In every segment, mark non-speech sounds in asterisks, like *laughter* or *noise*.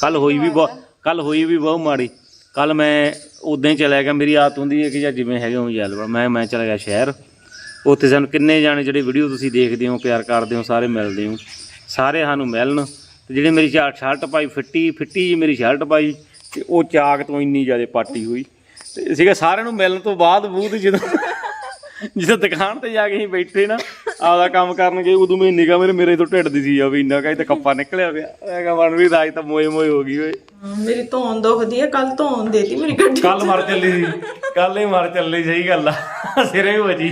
ਕੱਲ ਹੋਈ ਵੀ ਬਹੁਤ ਕੱਲ ਹੋਈ ਵੀ ਬਹੁਤ ਮਾੜੀ। ਕੱਲ ਮੈਂ ਉਦਾਂ ਹੀ ਚਲਾ ਗਿਆ। ਮੇਰੀ ਆਦਤ ਹੁੰਦੀ ਹੈ ਕਿ ਜਾਂ ਜਿਵੇਂ ਹੈਗੇ ਉਵੇਂ ਚੱਲ ਮੈਂ ਮੈਂ ਚਲਾ ਗਿਆ ਸ਼ਹਿਰ। ਉੱਥੇ ਸਾਨੂੰ ਕਿੰਨੇ ਜਾਣੇ ਜਿਹੜੇ ਵੀਡੀਓ ਤੁਸੀਂ ਦੇਖਦੇ ਹੋ, ਪਿਆਰ ਕਰਦੇ ਹੋ, ਸਾਰੇ ਮਿਲਦੇ ਹੋ। ਸਾਰੇ ਸਾਨੂੰ ਮਿਲਣ। ਤੇ ਜਿਹੜੇ ਮੇਰੀ ਸ਼ਾ- ਸ਼ਰਟ ਪਾਈ, ਫਿੱਟੀ ਫਿੱਟੀ ਜੀ ਮੇਰੀ ਸ਼ਰਟ ਪਾਈ, ਤੇ ਉਹ ਚਾਕ ਤੋਂ ਇੰਨੀ ਜ਼ਿਆਦਾ ਪਾਟੀ ਹੋਈ। ਤੇ ਸੀਗਾ ਸਾਰਿਆਂ ਨੂੰ ਮਿਲਣ ਤੋਂ ਬਾਅਦ ਬੂਧ ਜਦੋਂ ਜਦੋਂ ਦੁਕਾਨ ਤੇ ਜਾ ਕੇ ਅਸੀਂ ਬੈਠੇ ਨਾ ਆਪਦਾ ਕੰਮ ਕਰਨ ਗਏ ਉਦੋਂ ਮੇਰੀ ਨਿਗਾਹ ਮੇਰੇ ਮੇਰੇ ਤੋਂ ਢਿੱਡ ਦੀ ਸੀ ਆ ਵੀ ਇੰਨਾ ਕਾ ਤਾਂ ਕੱਪਾ ਨਿਕਲਿਆ ਪਿਆ। ਮੈਂ ਕਿਹਾ ਮਨ ਵੀ ਰਾਜ ਤਾਂ ਮੋਏ ਮੋਏ ਹੋ ਗਈ ਓਏ। ਮੇਰੀ ਧੌਣ ਦੁਖਦੀ ਹੈ ਕੱਲ ਧੌਣ ਦੇਤੀ ਮੇਰੀ ਗੱਡੀ ਕੱਲ ਮਰ ਚੱਲੀ ਸੀ। ਕੱਲ ਹੀ ਮਰ ਚੱਲੀ ਸਹੀ ਗੱਲ ਆ। ਸਿਰੇ ਵੀ ਵਜੀ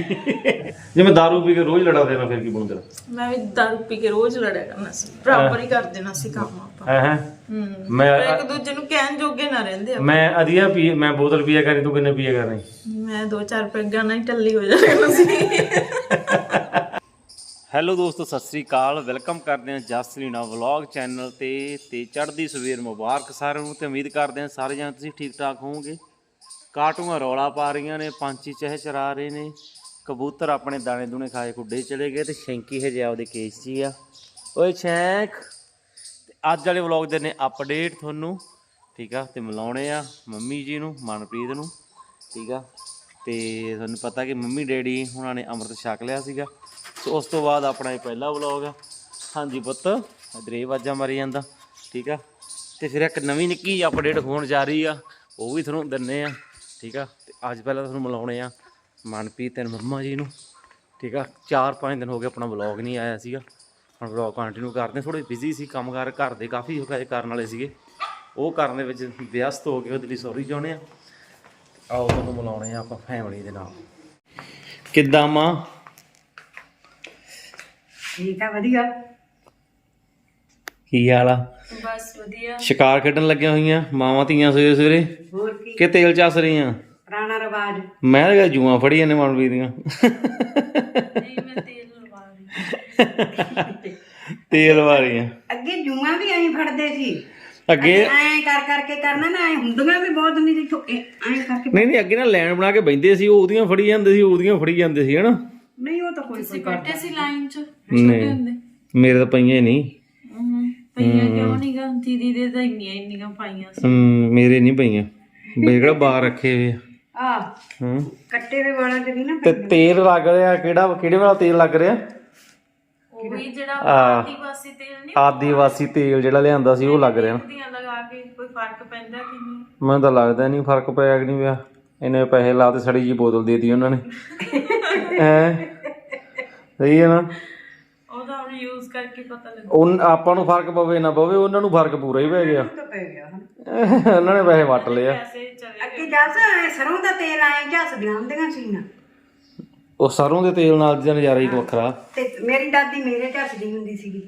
ਜੇ ਮੈਂ दारू ਪੀ ਕੇ ਰੋਜ਼ ਲੜਾ ਦੇਣਾ ਫਿਰ ਕੀ ਬਣੂਗਾ? ਮੈਂ ਵੀ ਦਾਰੂ ਪੀ ਕੇ ਰੋਜ਼ ਲੜਿਆ ਕਰਨਾ ਸੀ। ਬਰਾਬਰ ਹੀ ਕਰ ਦੇਣਾ ਸੀ ਕੰਮ ਆਪਾਂ। ਹੈ ਹੈ। ਹੂੰ। ਮੈਂ ਇੱਕ ਦੂਜੇ ਨੂੰ ਕਹਿਣ ਜੋਗੇ ਨਾ ਰਹਿੰਦੇ ਆ ਮੈਂ ਅਧੀਆ ਪੀ ਮੈਂ ਬੋਤਲ ਪੀਆ ਕਰੀ ਤੂੰ ਕਿੰਨੇ ਪੀਆ ਕਰਨੀ? ਮੈਂ ਦੋ ਚਾਰ ਪੈਗਾਂ ਨਾਲ ਹੀ ਟੱਲੀ ਹੋ ਜਾਣਾ ਸੀ। ਹੈਲੋ ਦੋਸਤੋ, ਸਤਿ ਸ੍ਰੀ ਅਕਾਲ। ਵੈਲਕਮ ਕਰਦੇ ਹਾਂ ਜਸਲੀਨਾ ਵਲੌਗ ਚੈਨਲ ਤੇ ਤੇ ਚੜ੍ਹਦੀ ਸਵੇਰ ਮੁਬਾਰਕ ਸਾਰਿਆਂ ਨੂੰ ਤੇ ਉਮੀਦ ਕਰਦੇ ਹਾਂ ਸਾਰੇ ਜਣ ਤੁਸੀਂ ਠੀਕ ਠਾਕ ਹੋਵੋਗੇ। ਕਾਟੂਆਂ ਰੌਲਾ ਪਾ ਰਹੀਆਂ ਨੇ, ਪੰਛੀ ਚਹਿ ਚਰਾ ਰਹੇ ਨੇ। ਕਬੂਤਰ ਆਪਣੇ ਦਾਣੇ ਦੂਣੇ ਖਾਏ ਖੁੱਡੇ ਚਲੇ ਗਏ ਤੇ ਸ਼ੈਂਕੀ ਹਜੇ ਆਪਦੇ ਕੇਸ 'ਚ ਹੀ ਆ। ਓਏ ਸ਼ੈਂਕ, ਤੇ ਅੱਜ ਵਾਲੇ ਵਲੌਗ ਦੇ ਨੇ ਅਪਡੇਟ ਤੁਹਾਨੂੰ, ਠੀਕ ਆ? ਤੇ ਮਿਲਾਉਣੇ ਆ ਮੰਮੀ ਜੀ ਨੂੰ, ਮਨਪ੍ਰੀਤ ਨੂੰ, ਠੀਕ ਆ? ਤੇ ਤੁਹਾਨੂੰ ਪਤਾ ਕਿ ਮੰਮੀ ਡੈਡੀ ਉਹਨਾਂ ਨੇ ਅੰਮ੍ਰਿਤ ਛਕ ਲਿਆ ਸੀਗਾ। ਸੋ ਉਸ ਤੋਂ ਬਾਅਦ ਆਪਣਾ ਇਹ ਪਹਿਲਾ ਵਲੌਗ ਆ। ਹਾਂਜੀ ਪੁੱਤ ਅਦਰੇ ਵਾਜਾ ਮਾਰੀ ਜਾਂਦਾ, ਠੀਕ ਆ? ਤੇ ਫਿਰ ਇੱਕ ਨਵੀਂ ਨਿੱਕੀ ਅਪਡੇਟ ਹੋਣ ਜਾ ਰਹੀ ਆ, ਉਹ ਵੀ ਤੁਹਾਨੂੰ ਦਿੰਨੇ ਆ, ਠੀਕ ਆ? ਤੇ ਅੱਜ ਪਹਿਲਾਂ ਤੁਹਾਨੂੰ ਮਿਲਾਉਣੇ ਆ ਮਨਪ੍ਰੀਤ ਤੇ ਮੰਮਾ ਜੀ ਨੂੰ, ਠੀਕ ਆ? 4-5 ਦਿਨ ਹੋ ਗਏ ਆਪਣਾ ਵਲੌਗ ਨਹੀਂ ਆਇਆ ਸੀਗਾ। ਹੁਣ ਵਲੌਗ ਕੰਟੀਨਿਊ ਕਰਦੇ ਥੋੜੇ ਬਿਜ਼ੀ ਸੀ, ਕੰਮਕਾਰ ਘਰ ਦੇ ਕਾਫੀ ਕਾਫੀ ਕਰਨ ਵਾਲੇ ਸੀਗੇ। ਉਹ ਕਰਨ ਦੇ ਵਿੱਚ ਵਿਅਸਤ ਹੋ ਕੇ ਉਹਦੇ ਲਈ ਸੌਰੀ ਚਾਹੁੰਦੇ ਆ। ਆਓ ਤੁਹਾਨੂੰ ਮਿਲਾਉਣੇ ਆ ਆਪਾਂ ਫੈਮਿਲੀ ਦੇ ਨਾਲ। ਕਿੱਦਾਂ ਮਾਂ? ਠੀਕ ਆ ਵਧੀਆ। ਕੀ ਹਾਲ ਆ? ਬਸ ਵਧੀਆ। ਸ਼ਿਕਾਰ ਖੇਡਣ ਲੱਗੀਆਂ ਹੋਈਆਂ ਮਾਵਾਂ ਧੀਆਂ ਸਵੇਰੇ ਸਵੇਰੇ। ਹੋਰ ਕੀ? ਕਿ ਤੇਲ ਚੱਸ ਰਹੀਆਂ? ਪੁਰਾਣਾ ਰਿਵਾਜ। ਮੈਂ ਤਾਂ ਕਿਹਾ ਜੂਆਂ ਫੜੀਆਂ ਨੇ ਮਨਵੀਰ ਦੀਆਂ। ਨਹੀਂ ਮੈਂ ਤੇਲ ਲਵਾ ਰਹੀ ਤੇਲ ਵਾਲੀਆਂ ਅੱਗੇ ਜੂਆਂ ਵੀ ਐਂ ਫੜਦੇ ਸੀ। ਅੱਗੇ ਐਂ ਕਰ ਕਰਕੇ ਕਰਨਾ ਨਾ ਐਂ ਹੁੰਦੀਆਂ ਵੀ ਬਹੁਤ ਨਹੀਂ ਸੀ ਐਂ ਕਰਕੇ ਨਹੀਂ ਨਹੀਂ ਅੱਗੇ ਨਾ ਲਾਈਨ ਬਣਾ ਕੇ ਬੈੰਦੇ ਸੀ ਉਹ ਉਹਦੀਆਂ ਫੜੀ ਜਾਂਦੇ ਸੀ ਉਹਦੀਆਂ ਫੜੀ ਜਾਂਦੇ ਸੀ ਹਨਾ? ਨਹੀਂ ਉਹ ਤਾਂ ਕੋਈ ਕੋਈ ਬੈਠੇ ਸੀ ਲਾਈਨ 'ਚ? ਨਹੀਂ। ਮੇਰੇ ਤਾਂ ਪਈਆਂ ਹੀ ਨਹੀਂ। ਪਈਆਂ ਕਿਉਂ ਨਹੀਂ ਗਾ ਦੀਦੀ ਦੇ ਤਾਂ ਇੰਨੀਆਂ ਇੰਨੀਆਂ ਪਾਈਆਂ ਸੀ। ਹਮ, ਮੇਰੇ ਨਹੀਂ ਪਈਆਂ। ਬੇਗੜਾ ਬਾਹਰ ਰੱਖੇ ਹੋਏ ਆ? ਆ ਹੂੰ ਕੱਟੇ ਦੇ ਵਾਲਾਂ ਤੇ ਨਹੀਂ ਨਾ ਤੇ ਤੇਲ ਲੱਗ ਰਿਹਾ ਕਿਹੜਾ ਕਿਹੜੇ ਵਾਲਾ ਤੇਲ ਲੱਗ ਰਿਹਾ? ਉਹ ਵੀ ਜਿਹੜਾ ਆ। ਆਦੀਵਾਸੀ ਤੇਲ ਨਹੀਂ ਆਦੀਵਾਸੀ ਤੇਲ ਜਿਹੜਾ ਲਿਆਂਦਾ ਸੀ ਉਹ ਲੱਗ ਰਿਹਾ। ਦੀਆਂ ਲਗਾ ਕੇ ਕੋਈ ਫ਼ਰਕ ਪੈਂਦਾ ਕਿ ਨਹੀਂ? ਮੈਨੂੰ ਤਾਂ ਲੱਗਦਾ ਨਹੀਂ ਫ਼ਰਕ ਪਿਆ ਕਿ ਨਹੀਂ ਪਿਆ। ਇਹਨੇ ਪੈਸੇ ਲਾ ਤੇ ਸੜੀ ਜੀ ਬੋਤਲ ਦੇਤੀ ਉਹਨਾਂ ਨੇ। *laughs* ਹੈ? ਸਹੀ ਹੈ ਨਾ? ਯੂਜ਼ ਕਰਕੇ ਪਤਾ ਲੱਗ। ਉਹ ਆਪਾਂ ਨੂੰ ਫ਼ਰਕ ਪਵੇ ਨਾ ਪਵੇ ਉਹਨਾਂ ਨੂੰ ਫ਼ਰਕ ਪੂਰਾ ਹੀ ਪੈ ਗਿਆ। ਤਾਂ ਪੈ ਗਿਆ ਹਨਾ। ਉਹਨਾਂ ਨੇ ਪੈਸੇ ਵੱਟ ਲਏ ਆ। ਪੈਸੇ ਚਲੇ ਅੱਗੇ ਐਂ ਸਰੋਂ ਦਾ ਤੇਲ ਐਂ ਝੱਸਦੀਆਂ ਹੁੰਦੀਆਂ ਸੀ ਨਾ। ਉਹ ਸਰੋਂ ਦੇ ਤੇਲ ਨਾਲ ਦਾ ਨਜ਼ਾਰਾ ਹੀ ਵੱਖਰਾ। ਤੇ ਮੇਰੀ ਦਾਦੀ ਮੇਰੇ ਝੱਸਦੀ ਹੁੰਦੀ ਸੀਗੀ।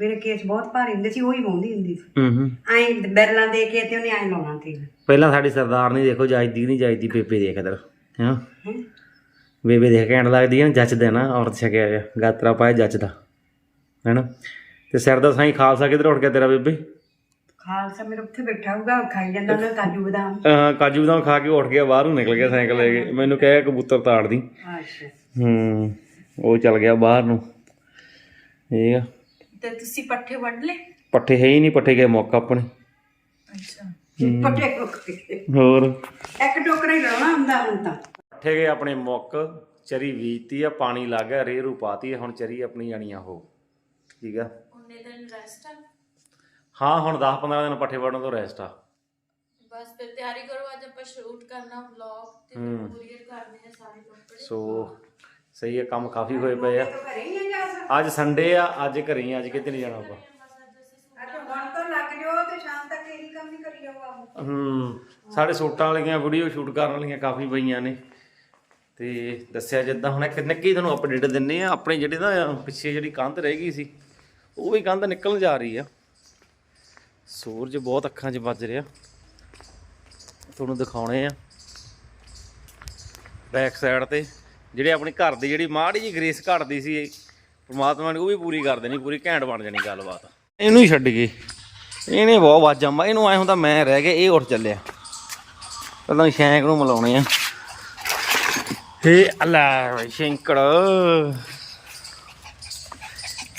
ਮੇਰੇ ਕੇਸ ਬਹੁਤ ਭਾਰੇ ਹੁੰਦੇ ਸੀ ਉਹ ਹੀ ਵਾਉਂਦੀ ਹੁੰਦੀ ਸੀ। ਹੂੰ ਹੂੰ। ਐਂ ਬੈਰਲਾਂ ਦੇ ਕੇ ਤੇ ਉਹਨੇ ਐਂ ਲਾਉਣਾ ਤੇਲ। ਪਹਿਲਾਂ ਸਾਡੀ ਸਰਦਾਰ ਨਹੀਂ ਦੇਖੋ ਜਾਇਦੀ ਨਹੀਂ ਜਾਇਦੀ ਬੇਬੇ ਦੇਖ ਇਧਰ। ਹਾਂ? ਬੇਬੇ ਦੇਖ ਕੇ ਐਂਡ ਲੱਗਦੀ ਹੈ ਜੱਚਦਾ ਨਾ ਔਰਤ ਛਕਿਆ ਗਿਆ ਗਾਤਰਾ ਪਾਇਆ ਜੱਚਦਾ। ਹੈਨਾ? ਤੇ ਸਿਰ ਦਾ ਸਾਈ ਖਾਲਸਾ ਕਿਧਰ ਉੱਠ ਗਿਆ ਤੇਰਾ ਬੇਬੇ? ਖਾਲਸਾ ਮੇਰੇ ਉੱਥੇ ਬੈਠਾ ਹੋਊਗਾ ਖਾਈ ਜਾਂਦਾ ਉਹਨਾਂ ਕਾਜੂ ਬਦਾਮ। ਅਹ ਕਾਜੂ ਬਦਾਮ ਖਾ ਕੇ ਉੱਠ ਗਿਆ ਬਾਹਰੋਂ ਨਿਕਲ ਗਿਆ ਸਾਈਕਲ ਲੈ ਕੇ। ਮੈਨੂੰ ਕਹਿਆ ਕਬੂਤਰ ਤਾੜ ਦੀ ਅੱਛਾ। ਹੂੰ ਉਹ ਚੱਲ ਗਿਆ ਬਾਹਰ ਨੂੰ। ਇਹ ਆ। ਤੇ ਤੁਸੀਂ ਪੱਠੇ ਵੱਢ ਲਏ? ਪੱਠੇ ਹੈ ਹੀ ਨਹੀਂ ਪੱਠੇ ਗਏ ਮੌਕਾ ਆਪਣੇ। ਅੱਛਾ। ਹੋਰ? ਇੱਕ ਟੋਕਰਾ ਹੀ ਲਾਉਣਾ ਹੁੰਦਾ ਹੁਣ ਤਾਂ। ਪੱਠੇ ਗਏ ਆਪਣੇ ਮੁੱਕ ਚਰੀ ਬੀਜਤੀ ਆ ਪਾਣੀ ਲੱਗ ਗਿਆ ਰੇ ਰੂ ਪਾਤੀ ਆ, ਹੁਣ ਚਰੀ ਆਪਣੀ ਜਾਣੀ ਆ ਉਹ। ਠੀਕ ਆ। ਉਹਨੇ ਦਿਨ ਰੈਸਟ ਆ? ਹਾਂ ਹੁਣ 10 15 ਦਿਨ ਪੱਠੇ ਵੜਨ ਤੋਂ ਰੈਸਟ ਆ। ਬਸ ਫਿਰ ਤਿਆਰੀ ਕਰੋ ਅੱਜ ਆਪਾਂ ਸ਼ੂਟ ਕਰਨਾ ਵਲੌਗ ਤੇ ਹੂੰ। ਕੁਰੀਅਰ ਕਰਨੇ ਆ ਸਾਰੇ ਕੱਪੜੇ ਸੋ ਸਹੀ ਹੈ ਕੰਮ ਕਾਫੀ ਹੋਏ ਪਏ ਆ। ਘਰੇ ਹੀ ਆ ਜਾ ਅੱਜ? ਸੰਡੇ ਆ ਅੱਜ ਘਰੇ ਹੀ ਆ, ਅੱਜ ਕਿਤੇ ਨਹੀਂ ਜਾਣਾ ਆਪਾਂ। ਅੱਛਾ ਹੁਣ ਤੋਂ ਲੱਗ ਜਾਓ ਤੇ ਸ਼ਾਮ ਤੱਕ ਇਹੀ ਕੰਮ ਹੀ ਕਰੀ ਜਾਊਗਾ ਹੂੰ ਸਾਡੇ ਸੂਟਾਂ ਵਾਲੀਆਂ ਵੀਡੀਓ ਸ਼ੂਟ ਕਰਨ ਵਾਲੀਆਂ ਕਾਫੀ ਪਈਆਂ ਨੇ। ਤੇ ਦੱਸਿਆ ਜਿੱਦਾਂ ਹੁਣ ਇੱਕ ਨਿੱਕੀ ਤੁਹਾਨੂੰ ਅਪਡੇਟ ਦਿੰਨੇ ਆ ਆਪਣੇ ਜਿਹੜੇ ਨਾ ਪਿੱਛੇ ਜਿਹੜੀ ਕੰਧ ਰਹਿ ਗਈ ਸੀ ਉਹ ਵੀ ਕੰਧ ਨਿਕਲਣ ਜਾ ਰਹੀ ਆ। ਸੂਰਜ ਬਹੁਤ ਅੱਖਾਂ 'ਚ ਵੱਜ ਰਿਹਾ। ਤੁਹਾਨੂੰ ਦਿਖਾਉਣੇ ਆ। ਬੈਕ ਸਾਈਡ ਤੇ ਜਿਹੜੇ ਆਪਣੇ ਘਰ ਦੀ ਜਿਹੜੀ ਮਾੜੀ ਜੀ ਗ੍ਰੇਸ ਘਟਦੀ ਸੀ, ਪਰਮਾਤਮਾ ਨੇ ਉਹ ਵੀ ਪੂਰੀ ਕਰ ਦੇਣੀ, ਪੂਰੀ ਘੈਂਟ ਬਣ ਜਾਣੀ ਗੱਲਬਾਤ। ਇਹਨੂੰ ਹੀ ਛੱਡ ਗਈ ਇਹਨੇ ਬਹੁਤ ਆਵਾਜ਼ਾਂ ਮਾ ਇਹਨੂੰ ਐ ਹੁੰਦਾ ਮੈਂ ਰਹਿ ਗਿਆ, ਇਹ ਉੱਠ ਚੱਲਿਆ। ਪਹਿਲਾਂ ਸ਼ੈਂਕ ਨੂੰ ਮਿਲਾਉਣੇ ਆ। ਹੇ ਅੱਲਾ, ਸ਼ੈਂਕੜ।